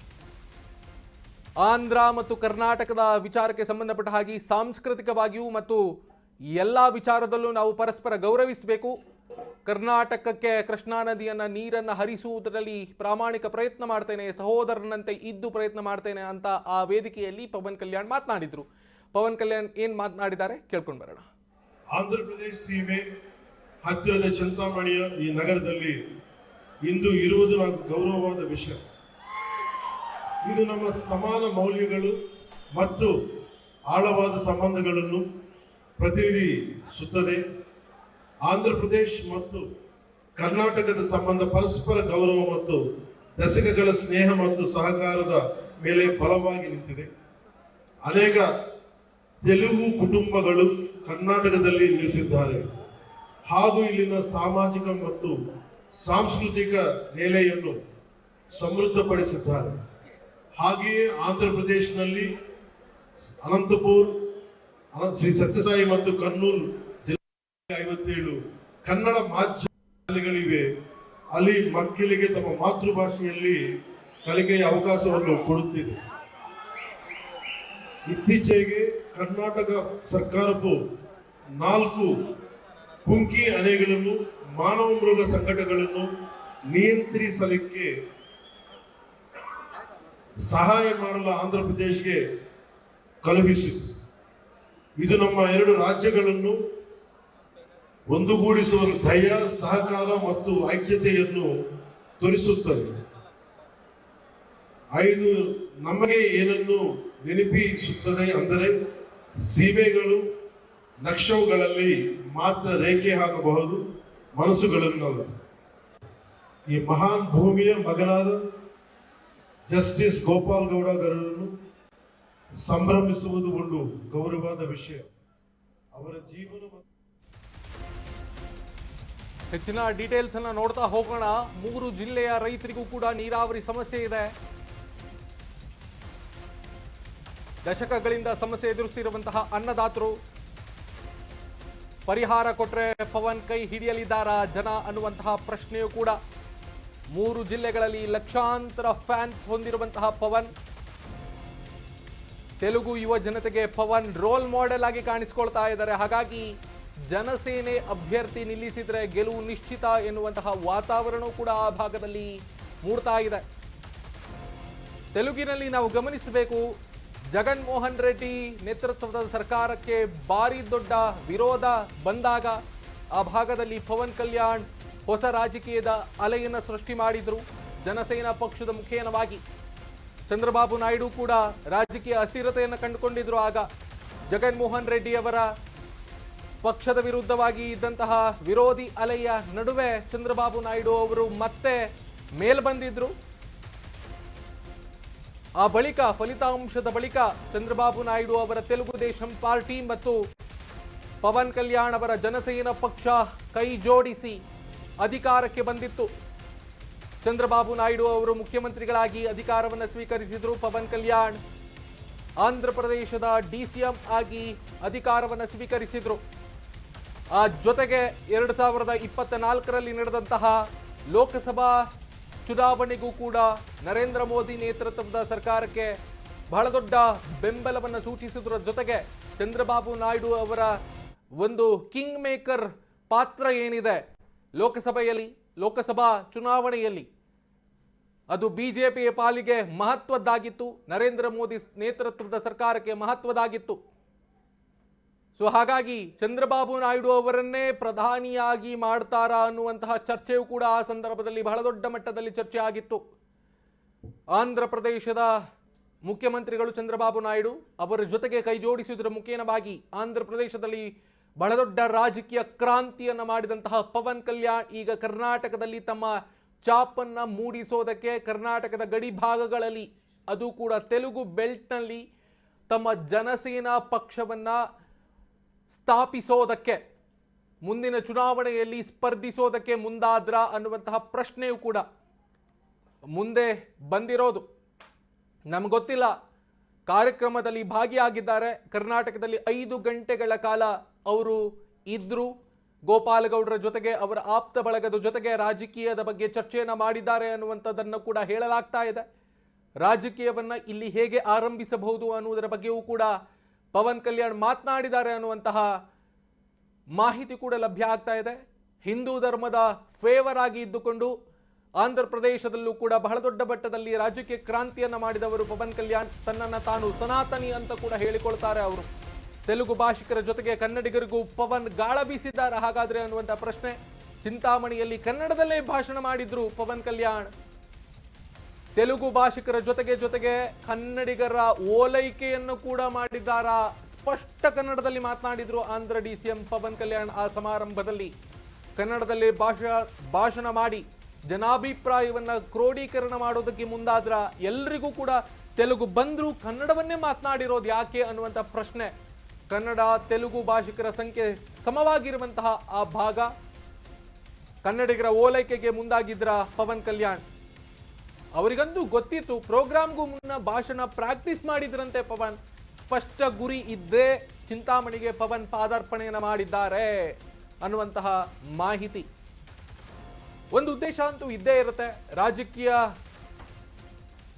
ಆಂಧ್ರ ಮತ್ತು ಕರ್ನಾಟಕದ ವಿಚಾರಕ್ಕೆ ಸಂಬಂಧಪಟ್ಟ ಹಾಗೆ ಸಾಂಸ್ಕೃತಿಕವಾಗಿಯೂ ಮತ್ತು ಎಲ್ಲ ವಿಚಾರದಲ್ಲೂ ನಾವು ಪರಸ್ಪರ ಗೌರವಿಸಬೇಕು. ಕರ್ನಾಟಕಕ್ಕೆ ಕೃಷ್ಣಾ ನದಿಯನ್ನ ನೀರನ್ನ ಹರಿಸುವುದರಲ್ಲಿ ಪ್ರಾಮಾಣಿಕ ಪ್ರಯತ್ನ ಮಾಡ್ತೇನೆ, ಸಹೋದರನಂತೆ ಇದ್ದು ಪ್ರಯತ್ನ ಮಾಡ್ತೇನೆ ಅಂತ ಆ ವೇದಿಕೆಯಲ್ಲಿ ಪವನ್ ಕಲ್ಯಾಣ್ ಮಾತನಾಡಿದ್ರು. ಪವನ್ ಕಲ್ಯಾಣ್ ಏನು ಮಾತನಾಡಿದ್ದಾರೆ ಕೇಳ್ಕೊಂಡು ಬರೋಣ. ಆಂಧ್ರ ಪ್ರದೇಶ ಸೀಮೆ ಹತ್ತಿರದ ಚಿಂತಾಮಣಿಯ ಈ ನಗರದಲ್ಲಿ ಇಂದು ಇರುವುದು నాకు ಗೌರವವಾದ ವಿಷಯ. ಇದು ನಮ್ಮ ಸಮಾನ ಮೌಲ್ಯಗಳು ಮತ್ತು ಆಳವಾದ ಸಂಬಂಧಗಳನ್ನು ಪ್ರತಿನಿಧಿಸುತ್ತದೆ. ಆಂಧ್ರ ಪ್ರದೇಶ್ ಮತ್ತು ಕರ್ನಾಟಕದ ಸಂಬಂಧ ಪರಸ್ಪರ ಗೌರವ ಮತ್ತು ದಶಕಗಳ ಸ್ನೇಹ ಮತ್ತು ಸಹಕಾರದ ಮೇಲೆ ಬಲವಾಗಿ ನಿಂತಿದೆ. ಅನೇಕ ತೆಲುಗು ಕುಟುಂಬಗಳು ಕರ್ನಾಟಕದಲ್ಲಿ ನೆಲೆಸಿದ್ದಾರೆ. ಹಾಗೂ ಇಲ್ಲಿನ ಸಾಮಾಜಿಕ ಮತ್ತು ಸಾಂಸ್ಕೃತಿಕ ನೆಲೆಯನ್ನು ಸಮೃದ್ಧಪಡಿಸಿದ್ದಾರೆ. ಹಾಗೆಯೇ ಆಂಧ್ರ ಪ್ರದೇಶನಲ್ಲಿ ಅನಂತಪುರ್, ಅನ- ಶ್ರೀ ಸತ್ಯಸಾಯಿ ಮತ್ತು ಕನ್ನೂರು ಜಿಲ್ಲೆ ಐವತ್ತೇಳು ಕನ್ನಡ ಮಾಧ್ಯಮ ಶಾಲೆಗಳಿವೆ ಅಲ್ಲಿ ಮಕ್ಕಳಿಗೆ ತಮ್ಮ ಮಾತೃಭಾಷೆಯಲ್ಲಿ ಕಲಿಕೆಯ ಅವಕಾಶವನ್ನು ಕೊಡುತ್ತಿದೆ. ಇತ್ತೀಚೆಗೆ ಕರ್ನಾಟಕ ಸರ್ಕಾರವು ನಾಲ್ಕು ಕುಂಕಿ ಅಲೆಗಳನ್ನು, ಮಾನವ ಮೃಗ ಸಂಕಟಗಳನ್ನು ನಿಯಂತ್ರಿಸಲಿಕ್ಕೆ ಸಹಾಯ ಮಾಡಲು ಆಂಧ್ರ ಪ್ರದೇಶಗೆ ಕಳುಹಿಸಿತು. ಇದು ನಮ್ಮ ಎರಡು ರಾಜ್ಯಗಳನ್ನು ಒಂದುಗೂಡಿಸುವ ಧೈರ್ಯ, ಸಹಕಾರ ಮತ್ತು ಐಕ್ಯತೆಯನ್ನು ತೋರಿಸುತ್ತದೆ. ಐದು, ನಮಗೆ ಏನನ್ನು ನೆನಪಿಸುತ್ತದೆ ಅಂದರೆ ಸೀಮೆಗಳು, ನಕ್ಷವುಗಳಲ್ಲಿ ಮಾತ್ರ ರೇಖೆ ಹಾಕಬಹುದು ಮನಸ್ಸುಗಳನ್ನಲ್ಲ. ಈ ಮಹಾನ್ ಭೂಮಿಯ ಮಗನಾದ ಜಸ್ಟಿಸ್ ಗೋಪಾಲ್ ಗೌಡ ಗರನ್ನು ಸಂಭ್ರಮಿಸುವುದು ಒಂದು ಗೌರವದ ವಿಷಯ. ಅವರ ಜೀವನ ಹೆಚ್ಚಿನ ಡೀಟೇಲ್ಸ್ ಅನ್ನ ನೋಡ್ತಾ ಹೋಗೋಣ. ಮೂರು ಜಿಲ್ಲೆಯ ರೈತರಿಗೂ ಕೂಡ ನೀರಾವರಿ ಸಮಸ್ಯೆ ಇದೆ. ದಶಕಗಳಿಂದ ಸಮಸ್ಯೆ ಎದುರಿಸ್ತಿರುವಂತಹ ಅನ್ನದಾತರು ಪರಿಹಾರ ಕೊಟ್ಟರೆ ಪವನ್ ಕೈ ಹಿಡಿಯಲಿದ್ದಾರಾ ಜನ ಅನ್ನುವಂತಹ ಪ್ರಶ್ನೆಯೂ ಕೂಡ. ಮೂರು ಜಿಲ್ಲೆಗಳಲ್ಲಿ ಲಕ್ಷಾಂತರ ಫ್ಯಾನ್ಸ್ ಹೊಂದಿರುವಂತಹ ಪವನ್. ತೆಲುಗು ಯುವ ಜನತೆಗೆ ಪವನ್ ರೋಲ್ ಮಾಡೆಲ್ ಆಗಿ ಕಾಣಿಸಿಕೊಳ್ತಾ ಇದ್ದಾರೆ. ಹಾಗಾಗಿ ಜನಸೇನೆ ಅಭ್ಯರ್ಥಿ ನಿಲ್ಲಿಸಿದರೆ ಗೆಲುವು ನಿಶ್ಚಿತ ಎನ್ನುವಂತಹ ವಾತಾವರಣವೂ ಕೂಡ ಆ ಭಾಗದಲ್ಲಿ ಮೂಡ್ತಾ ಇದೆ. ತೆಲುಗಿನಲ್ಲಿ ನಾವು ಗಮನಿಸಬೇಕು ಜಗನ್ಮೋಹನ್ ರೆಡ್ಡಿ ನೇತೃತ್ವದ ಸರ್ಕಾರಕ್ಕೆ ಭಾರಿ ದೊಡ್ಡ ವಿರೋಧ ಬಂದಾಗ ಆ ಭಾಗದಲ್ಲಿ ಪವನ್ ಕಲ್ಯಾಣ್ ಹೊಸ ರಾಜಕೀಯದ ಅಲೆಯನ್ನು ಸೃಷ್ಟಿ ಮಾಡಿದರು. ಜನಸೇನಾ ಪಕ್ಷದ ಮುಖೇನವಾಗಿ ಚಂದ್ರಬಾಬು ನಾಯ್ಡು ಕೂಡ ರಾಜಕೀಯ ಅಸ್ಥಿರತೆಯನ್ನು ಕಂಡುಕೊಂಡಿದ್ರು. ಆಗ ಜಗನ್ಮೋಹನ್ ರೆಡ್ಡಿ ಅವರ ಪಕ್ಷದ ವಿರುದ್ಧವಾಗಿ ಇದ್ದಂತಹ ವಿರೋಧಿ ಅಲೆಯ ನಡುವೆ ಚಂದ್ರಬಾಬು ನಾಯ್ಡು ಅವರು ಮತ್ತೆ ಮೇಲ್ ಬಂದಿದ್ರು ಆ ಬಳಿಕ, ಫಲಿತಾಂಶದ ಬಳಿಕ ಚಂದ್ರಬಾಬು ನಾಯ್ಡು ಅವರ ತೆಲುಗು ದೇಶಂ ಪಾರ್ಟಿ ಮತ್ತು ಪವನ್ ಕಲ್ಯಾಣ್ ಅವರ ಜನಸೇನ ಪಕ್ಷ ಕೈ ಜೋಡಿಸಿ ಅಧಿಕಾರಕ್ಕೆ ಬಂದಿತ್ತು. ಚಂದ್ರಬಾಬು ನಾಯ್ಡು ಅವರು ಮುಖ್ಯಮಂತ್ರಿಗಳಾಗಿ ಅಧಿಕಾರವನ್ನು ಸ್ವೀಕರಿಸಿದರು. ಪವನ್ ಕಲ್ಯಾಣ್ ಆಂಧ್ರ ಪ್ರದೇಶದ ಡಿಸಿಎಂ ಆಗಿ ಅಧಿಕಾರವನ್ನು ಸ್ವೀಕರಿಸಿದರು. ಆ ಜೊತೆಗೆ ಎರಡು ಸಾವಿರದ ಇಪ್ಪತ್ತ ನಾಲ್ಕರಲ್ಲಿ ನಡೆದಂತಹ ಲೋಕಸಭಾ ಚುನಾವಣೆಗೂ ಕೂಡ ನರೇಂದ್ರ ಮೋದಿ ನೇತೃತ್ವದ ಸರ್ಕಾರಕ್ಕೆ ಬಹಳ ದೊಡ್ಡ ಬೆಂಬಲವನ್ನು ಸೂಚಿಸಿದ್ರ ಜೊತೆಗೆ ಚಂದ್ರಬಾಬು ನಾಯ್ಡು ಅವರ ಒಂದು ಕಿಂಗ್ ಮೇಕರ್ ಪಾತ್ರ ಏನಿದೆ? ಲೋಕಸಭೆಯಲ್ಲಿ, ಲೋಕಸಭಾ ಚುನಾವಣೆಯಲ್ಲಿ ಅದು ಬಿಜೆಪಿಯ ಪಾಲಿಗೆ ಮಹತ್ವದ್ದಾಗಿತ್ತು, ನರೇಂದ್ರ ಮೋದಿ ನೇತೃತ್ವದ ಸರ್ಕಾರಕ್ಕೆ ಮಹತ್ವದಾಗಿತ್ತು ಸೊ ಹಾಗಾಗಿ ಚಂದ್ರಬಾಬು ನಾಯ್ಡು ಅವರನ್ನೇ ಪ್ರಧಾನಿಯಾಗಿ ಮಾಡ್ತಾರಾ ಅನ್ನುವಂತಹ ಚರ್ಚೆಯೂ ಕೂಡ ಆ ಸಂದರ್ಭದಲ್ಲಿ ಬಹಳ ದೊಡ್ಡ ಮಟ್ಟದಲ್ಲಿ ಚರ್ಚೆ ಆಗಿತ್ತು. ಆಂಧ್ರ ಪ್ರದೇಶದ ಮುಖ್ಯಮಂತ್ರಿಗಳು ಚಂದ್ರಬಾಬು ನಾಯ್ಡು ಅವರ ಜೊತೆಗೆ ಕೈ ಜೋಡಿಸುವುದರ ಮುಖೇನವಾಗಿ ಆಂಧ್ರ ಪ್ರದೇಶದಲ್ಲಿ ಬಹಳ ದೊಡ್ಡ ರಾಜಕೀಯ ಕ್ರಾಂತಿಯನ್ನು ಮಾಡಿದಂತಹ ಪವನ್ ಕಲ್ಯಾಣ್ ಈಗ ಕರ್ನಾಟಕದಲ್ಲಿ ತಮ್ಮ ಚಾಪನ್ನ ಮೂಡಿಸೋದಕ್ಕೆ ಕರ್ನಾಟಕದ ಗಡಿ ಭಾಗಗಳಲ್ಲಿ, ಅದು ಕೂಡ ತೆಲುಗು ಬೆಲ್ಟ್ನಲ್ಲಿ ತಮ್ಮ ಜನಸೇನಾ ಪಕ್ಷವನ್ನ ಸ್ಥಾಪಿಸೋದಕ್ಕೆ, ಮುಂದಿನ ಚುನಾವಣೆಯಲ್ಲಿ ಸ್ಪರ್ಧಿಸೋದಕ್ಕೆ ಮುಂದಾದ್ರ ಅನ್ನುವಂತಹ ಪ್ರಶ್ನೆಯೂ ಕೂಡ ಮುಂದೆ ಬಂದಿರೋದು. ನಮ್ಗೆ ಗೊತ್ತಿಲ್ಲ. ಕಾರ್ಯಕ್ರಮದಲ್ಲಿ ಭಾಗಿಯಾಗಿದ್ದಾರೆ. ಕರ್ನಾಟಕದಲ್ಲಿ ಐದು ಗಂಟೆಗಳ ಕಾಲ ಅವರು ಇದ್ರು. ಗೋಪಾಲಗೌಡರ ಜೊತೆಗೆ, ಅವರ ಆಪ್ತ ಬಳಗದ ಜೊತೆಗೆ ರಾಜಕೀಯದ ಬಗ್ಗೆ ಚರ್ಚೆಯನ್ನು ಮಾಡಿದ್ದಾರೆ ಅನ್ನುವಂಥದ್ದನ್ನು ಕೂಡ ಹೇಳಲಾಗ್ತಾ ಇದೆ. ರಾಜಕೀಯವನ್ನು ಇಲ್ಲಿ ಹೇಗೆ ಆರಂಭಿಸಬಹುದು ಅನ್ನುವುದರ ಬಗ್ಗೆಯೂ ಕೂಡ ಪವನ್ ಕಲ್ಯಾಣ್ ಮಾತನಾಡಿದ್ದಾರೆ ಅನ್ನುವಂತಹ ಮಾಹಿತಿ ಕೂಡ ಲಭ್ಯ ಆಗ್ತಾ ಇದೆ. ಹಿಂದೂ ಧರ್ಮದ ಫೇವರ್ ಆಗಿ ಇದ್ದುಕೊಂಡು ಆಂಧ್ರ ಪ್ರದೇಶದಲ್ಲೂ ಕೂಡ ಬಹಳ ದೊಡ್ಡ ಮಟ್ಟದಲ್ಲಿ ರಾಜಕೀಯ ಕ್ರಾಂತಿಯನ್ನು ಮಾಡಿದವರು ಪವನ್ ಕಲ್ಯಾಣ್. ತನ್ನನ್ನು ತಾನು ಸನಾತನಿ ಅಂತ ಕೂಡ ಹೇಳಿಕೊಳ್ತಾರೆ ಅವರು. ತೆಲುಗು ಭಾಷಿಕರ ಜೊತೆಗೆ ಕನ್ನಡಿಗರಿಗೂ ಪವನ್ ಗಾಳ ಬೀಸಿದ್ದಾರೆ ಹಾಗಾದರೆ ಅನ್ನುವಂಥ ಪ್ರಶ್ನೆ. ಚಿಂತಾಮಣಿಯಲ್ಲಿ ಕನ್ನಡದಲ್ಲೇ ಭಾಷಣ ಮಾಡಿದ್ರು ಪವನ್ ಕಲ್ಯಾಣ್. ತೆಲುಗು ಭಾಷಿಕರ ಜೊತೆಗೆ ಜೊತೆಗೆ ಕನ್ನಡಿಗರ ಓಲೈಕೆಯನ್ನು ಕೂಡ ಮಾಡಿದ್ದಾರಾ. ಸ್ಪಷ್ಟ ಕನ್ನಡದಲ್ಲಿ ಮಾತನಾಡಿದ್ರು Andhra D C M Pawan Kalyan ಆ ಸಮಾರಂಭದಲ್ಲಿ. ಕನ್ನಡದಲ್ಲಿ ಭಾಷಾ, ಭಾಷಣ ಮಾಡಿ ಜನಾಭಿಪ್ರಾಯವನ್ನು ಕ್ರೋಢೀಕರಣ ಮಾಡೋದಕ್ಕೆ ಮುಂದಾದ್ರ ಎಲ್ರಿಗೂ ಕೂಡ ತೆಲುಗು ಬಂದ್ರು ಕನ್ನಡವನ್ನೇ ಮಾತನಾಡಿರೋದು ಯಾಕೆ ಅನ್ನುವಂಥ ಪ್ರಶ್ನೆ. ಕನ್ನಡ, ತೆಲುಗು ಭಾಷಿಕರ ಸಂಖ್ಯೆ ಸಮವಾಗಿರುವಂತಹ ಆ ಭಾಗ. ಕನ್ನಡಿಗರ ಓಲೈಕೆಗೆ ಮುಂದಾಗಿದ್ರ ಪವನ್ ಕಲ್ಯಾಣ್. ಅವರಿಗಂತೂ ಗೊತ್ತಿತ್ತು, ಪ್ರೋಗ್ರಾಮ್ಗೂ ಮುನ್ನ ಭಾಷಣ ಪ್ರಾಕ್ಟೀಸ್ ಮಾಡಿದ್ರಂತೆ ಪವನ್. ಸ್ಪಷ್ಟ ಗುರಿ ಇದ್ದೇ ಚಿಂತಾಮಣಿಗೆ ಪವನ್ ಪಾದಾರ್ಪಣೆಯನ್ನು ಮಾಡಿದ್ದಾರೆ ಅನ್ನುವಂತಹ ಮಾಹಿತಿ. ಒಂದು ಉದ್ದೇಶ ಅಂತೂ ಇದ್ದೇ ಇರುತ್ತೆ. ರಾಜಕೀಯ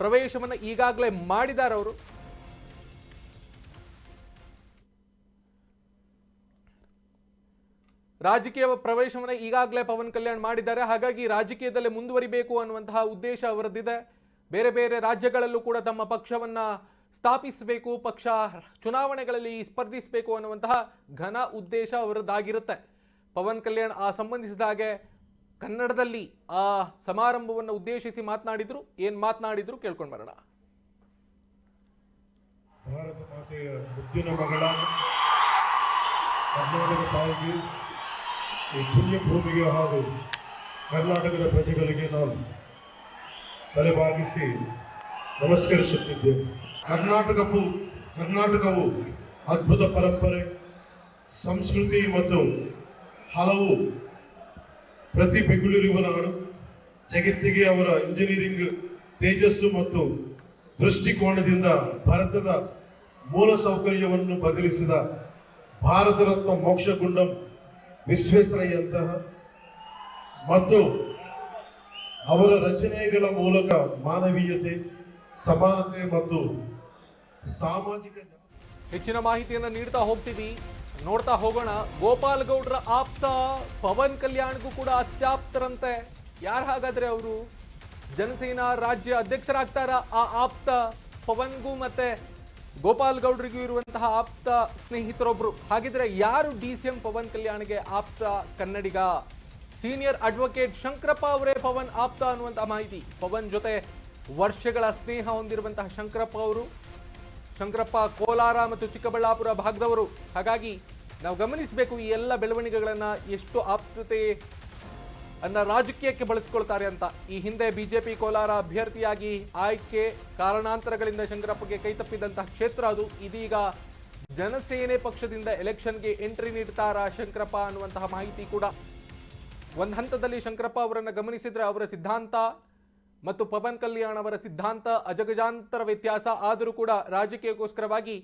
ಪ್ರವೇಶವನ್ನು ಈಗಾಗಲೇ ಮಾಡಿದ್ದಾರೆ ಅವರು ರಾಜಕೀಯ ಪ್ರವೇಶವನ್ನು ಈಗಾಗಲೇ ಪವನ್ ಕಲ್ಯಾಣ್ ಮಾಡಿದ್ದಾರೆ. ಹಾಗಾಗಿ ರಾಜಕೀಯದಲ್ಲೇ ಮುಂದುವರಿಬೇಕು ಅನ್ನುವಂತಹ ಉದ್ದೇಶ ಅವರದ್ದಿದೆ. ಬೇರೆ ಬೇರೆ ರಾಜ್ಯಗಳಲ್ಲೂ ಕೂಡ ತಮ್ಮ ಪಕ್ಷವನ್ನ ಸ್ಥಾಪಿಸಬೇಕು, ಪಕ್ಷ ಚುನಾವಣೆಗಳಲ್ಲಿ ಸ್ಪರ್ಧಿಸಬೇಕು ಅನ್ನುವಂತಹ ಘನ ಉದ್ದೇಶ ಅವರದ್ದಾಗಿರುತ್ತೆ. ಪವನ್ ಕಲ್ಯಾಣ್ ಆ ಸಂಬಂಧಿಸಿದ ಹಾಗೆ ಕನ್ನಡದಲ್ಲಿ ಆ ಸಮಾರಂಭವನ್ನು ಉದ್ದೇಶಿಸಿ ಮಾತನಾಡಿದ್ರು. ಏನು ಮಾತನಾಡಿದ್ರು ಕೇಳ್ಕೊಂಡು ಬರೋಣ. ಭಾರತ ಮಾತೆಯ ಮುದ್ದಿನ ಮಗಳ ಕರ್ನಾಟಕ ತಾಯಿಗೆ ಈ ಪುಣ್ಯ ಭೂಮಿಗೆ ಹಾಗೂ ಕರ್ನಾಟಕದ ಪ್ರಜೆಗಳಿಗೆ ನಾನು ತಲೆಬಾಗಿಸಿ ನಮಸ್ಕರಿಸುತ್ತಿದ್ದೇನೆ. ಕರ್ನಾಟಕವು ಕರ್ನಾಟಕವು ಅದ್ಭುತ ಪರಂಪರೆ, ಸಂಸ್ಕೃತಿ ಮತ್ತು ಹಲವು ಪ್ರತಿ ಬಿಗುಳಿರುವ ನಾಡು ಜಗತ್ತಿಗೆ ಅವರ ಇಂಜಿನಿಯರಿಂಗ್ ತೇಜಸ್ಸು ಮತ್ತು ದೃಷ್ಟಿಕೋನದಿಂದ ಭಾರತದ ಮೂಲ ಸೌಕರ್ಯವನ್ನು ಬದಲಿಸಿದ ಭಾರತ ರತ್ನ ಮೋಕ್ಷಗುಂಡಂ ವಿಶ್ವೇಶ್ವರಯ್ಯಂತಹ ಮತ್ತು ಅವರ ರಚನೆಗಳ ಮೂಲಕ ಮಾನವೀಯತೆ, ಸಮಾನತೆ ಮತ್ತು ಸಾಮಾಜಿಕ ಹೆಚ್ಚಿನ ಮಾಹಿತಿಯನ್ನು ನೀಡ್ತಾ ಹೋಗ್ತೀವಿ. ನೋಡ್ತಾ ಹೋಗೋಣ. ಗೋಪಾಲ್ ಗೌಡ್ರ ಆಪ್ತ ಪವನ್ ಕಲ್ಯಾಣ್ಗೂ ಕೂಡ ಅತ್ಯಾಪ್ತರಂತೆ. ಯಾರು ಹಾಗಾದ್ರೆ ಅವರು? ಜನಸೇನಾ ರಾಜ್ಯ ಅಧ್ಯಕ್ಷರಾಗ್ತಾರ ಆ ಆಪ್ತ ಪವನ್ಗೂ ಮತ್ತೆ ಗೋಪಾಲ್ ಗೌಡ್ರಿಗೂ ಇರುವಂತಹ ಆಪ್ತ ಸ್ನೇಹಿತರೊಬ್ರು. ಹಾಗಿದ್ರೆ ಯಾರು ಡಿ ಸಿ ಎಂ ಪವನ್ ಕಲ್ಯಾಣ್ಗೆ ಆಪ್ತ ಕನ್ನಡಿಗ? ಸೀನಿಯರ್ ಅಡ್ವೊಕೇಟ್ ಶಂಕರಪ್ಪ ಅವರೇ ಪವನ್ ಆಪ್ತ ಅನ್ನುವಂತಹ ಮಾಹಿತಿ. ಪವನ್ ಜೊತೆ ವರ್ಷಗಳ ಸ್ನೇಹ ಹೊಂದಿರುವಂತಹ ಶಂಕರಪ್ಪ ಅವರು, ಶಂಕರಪ್ಪ ಕೋಲಾರ ಮತ್ತು ಚಿಕ್ಕಬಳ್ಳಾಪುರ ಭಾಗದವರು. ಹಾಗಾಗಿ ನಾವು ಗಮನಿಸಬೇಕು ಈ ಎಲ್ಲ ಬೆಳವಣಿಗೆಗಳನ್ನು, ಎಷ್ಟು ಆಪ್ತತೆ ಅನ್ನ ರಾಜಕೀಯಕ್ಕೆ ಬಳಸಿಕೊಳ್ತಾರೆ ಅಂತ. ಈ ಹಿಂದೆ ಬಿಜೆಪಿ ಕೋಲಾರ ಅಭ್ಯರ್ಥಿಯಾಗಿ ಆಯ್ಕೆ ಕಾರಣಾಂತರಗಳಿಂದ ಶಂಕರಪ್ಪಗೆ ಕೈತಪ್ಪಿದಂತಹ ಕ್ಷೇತ್ರ ಅದು. ಇದೀಗ ಜನಸೇನೆ ಪಕ್ಷದಿಂದ ಎಲೆಕ್ಷನ್ಗೆ ಎಂಟ್ರಿ ನೀಡ್ತಾರಾ ಶಂಕರಪ್ಪ ಅನ್ನುವಂತಹ ಮಾಹಿತಿ ಕೂಡ. ಒಂದು ಹಂತದಲ್ಲಿ ಶಂಕರಪ್ಪ ಅವರನ್ನು ಗಮನಿಸಿದರೆ ಅವರ ಸಿದ್ಧಾಂತ ಮತ್ತು ಪವನ್ ಕಲ್ಯಾಣ್ ಅವರ ಸಿದ್ಧಾಂತ ಅಜಗಜಾಂತರ ವ್ಯತ್ಯಾಸ. ಆದರೂ ಕೂಡ ರಾಜಕೀಯಕ್ಕೋಸ್ಕರವಾಗಿ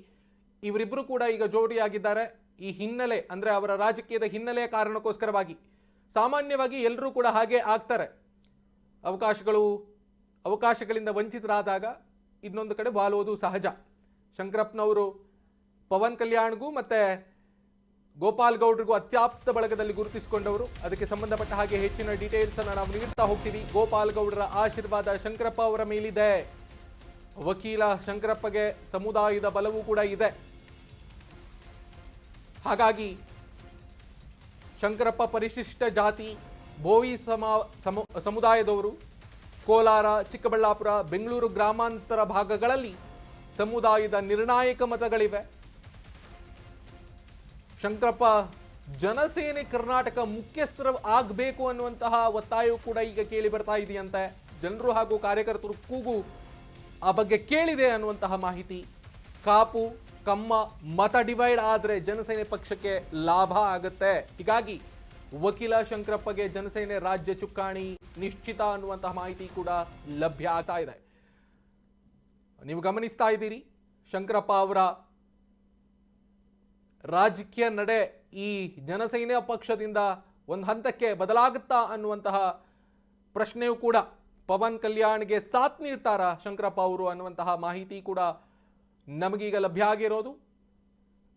ಇವರಿಬ್ಬರು ಕೂಡ ಈಗ ಜೋಡಿಯಾಗಿದ್ದಾರೆ. ಈ ಹಿನ್ನೆಲೆ ಅಂದ್ರೆ ಅವರ ರಾಜಕೀಯದ ಹಿನ್ನೆಲೆಯ ಕಾರಣಕ್ಕೋಸ್ಕರವಾಗಿ ಸಾಮಾನ್ಯವಾಗಿ ಎಲ್ಲರೂ ಕೂಡ ಹಾಗೆ ಆಗ್ತಾರೆ. ಅವಕಾಶಗಳು, ಅವಕಾಶಗಳಿಂದ ವಂಚಿತರಾದಾಗ ಇನ್ನೊಂದು ಕಡೆ ವಾಲುವುದು ಸಹಜ. ಶಂಕರಪ್ಪನವರು ಪವನ್ ಕಲ್ಯಾಣ್ಗೂ ಮತ್ತು ಗೋಪಾಲ್ ಗೌಡ್ರಿಗೂ ಅತ್ಯಾಪ್ತ ಬಳಗದಲ್ಲಿ ಗುರುತಿಸಿಕೊಂಡವರು. ಅದಕ್ಕೆ ಸಂಬಂಧಪಟ್ಟ ಹಾಗೆ ಹೆಚ್ಚಿನ ಡೀಟೇಲ್ಸನ್ನು ನಾವು ನೀಡ್ತಾ ಹೋಗ್ತೀವಿ. ಗೋಪಾಲ್ ಗೌಡರ ಆಶೀರ್ವಾದ ಶಂಕರಪ್ಪ ಅವರ ಮೇಲಿದೆ. ವಕೀಲ ಶಂಕರಪ್ಪಗೆ ಸಮುದಾಯದ ಬಲವೂ ಕೂಡ ಇದೆ. ಹಾಗಾಗಿ ಶಂಕರಪ್ಪ ಪರಿಶಿಷ್ಟ ಜಾತಿ, ಬೋವಿ ಸಮ, ಸಮು, ಸಮುದಾಯದವರು, ಕೋಲಾರ, ಚಿಕ್ಕಬಳ್ಳಾಪುರ, ಬೆಂಗಳೂರು ಗ್ರಾಮಾಂತರ ಭಾಗಗಳಲ್ಲಿ ಸಮುದಾಯದ ನಿರ್ಣಾಯಕ ಮತಗಳಿವೆ. ಶಂಕರಪ್ಪ, ಜನಸೇನೆ ಕರ್ನಾಟಕ ಮುಖ್ಯಸ್ಥರ ಆಗಬೇಕು ಅನ್ನುವಂತಹ ಒತ್ತಾಯವು ಕೂಡ ಈಗ ಕೇಳಿ ಬರ್ತಾ ಇದೆಯಂತೆ. ಜನರು ಹಾಗೂ ಕಾರ್ಯಕರ್ತರು ಕೂಗು ಆ ಬಗ್ಗೆ ಕೇಳಿದೆ ಅನ್ನುವಂತಹ ಮಾಹಿತಿ. ಕಾಪು ಕಮ್ಮ ಮತ ಡಿವೈಡ್ ಆದರೆ ಜನಸೇನೆ ಪಕ್ಷಕ್ಕೆ ಲಾಭ ಆಗುತ್ತೆ. ಹೀಗಾಗಿ ವಕೀಲ ಶಂಕರಪ್ಪಗೆ ಜನಸೇನೆ ರಾಜ್ಯ ಚುಕ್ಕಾಣಿ ನಿಶ್ಚಿತ ಅನ್ನುವಂತಹ ಮಾಹಿತಿ ಕೂಡ ಲಭ್ಯ ಆಗ್ತಾ ಇದೆ. ನೀವು ಗಮನಿಸ್ತಾ ಇದ್ದೀರಿ, ಶಂಕರಪ್ಪ ಅವರ ರಾಜಕೀಯ ನಡೆ ಈ ಜನಸೇನೆ ಪಕ್ಷದಿಂದ ಒಂದು ಹಂತಕ್ಕೆ ಬದಲಾಗುತ್ತಾ ಅನ್ನುವಂತಹ ಪ್ರಶ್ನೆಯೂ ಕೂಡ ಪವನ್ ಕಲ್ಯಾಣ್ಗೆ ಸಾಥ್ ನೀಡ್ತಾರಾ ಶಂಕರಪ್ಪ ಅವರು ಅನ್ನುವಂತಹ ಮಾಹಿತಿ ಕೂಡ ನಮಗೀಗ ಲಭ್ಯ ಆಗಿರೋದು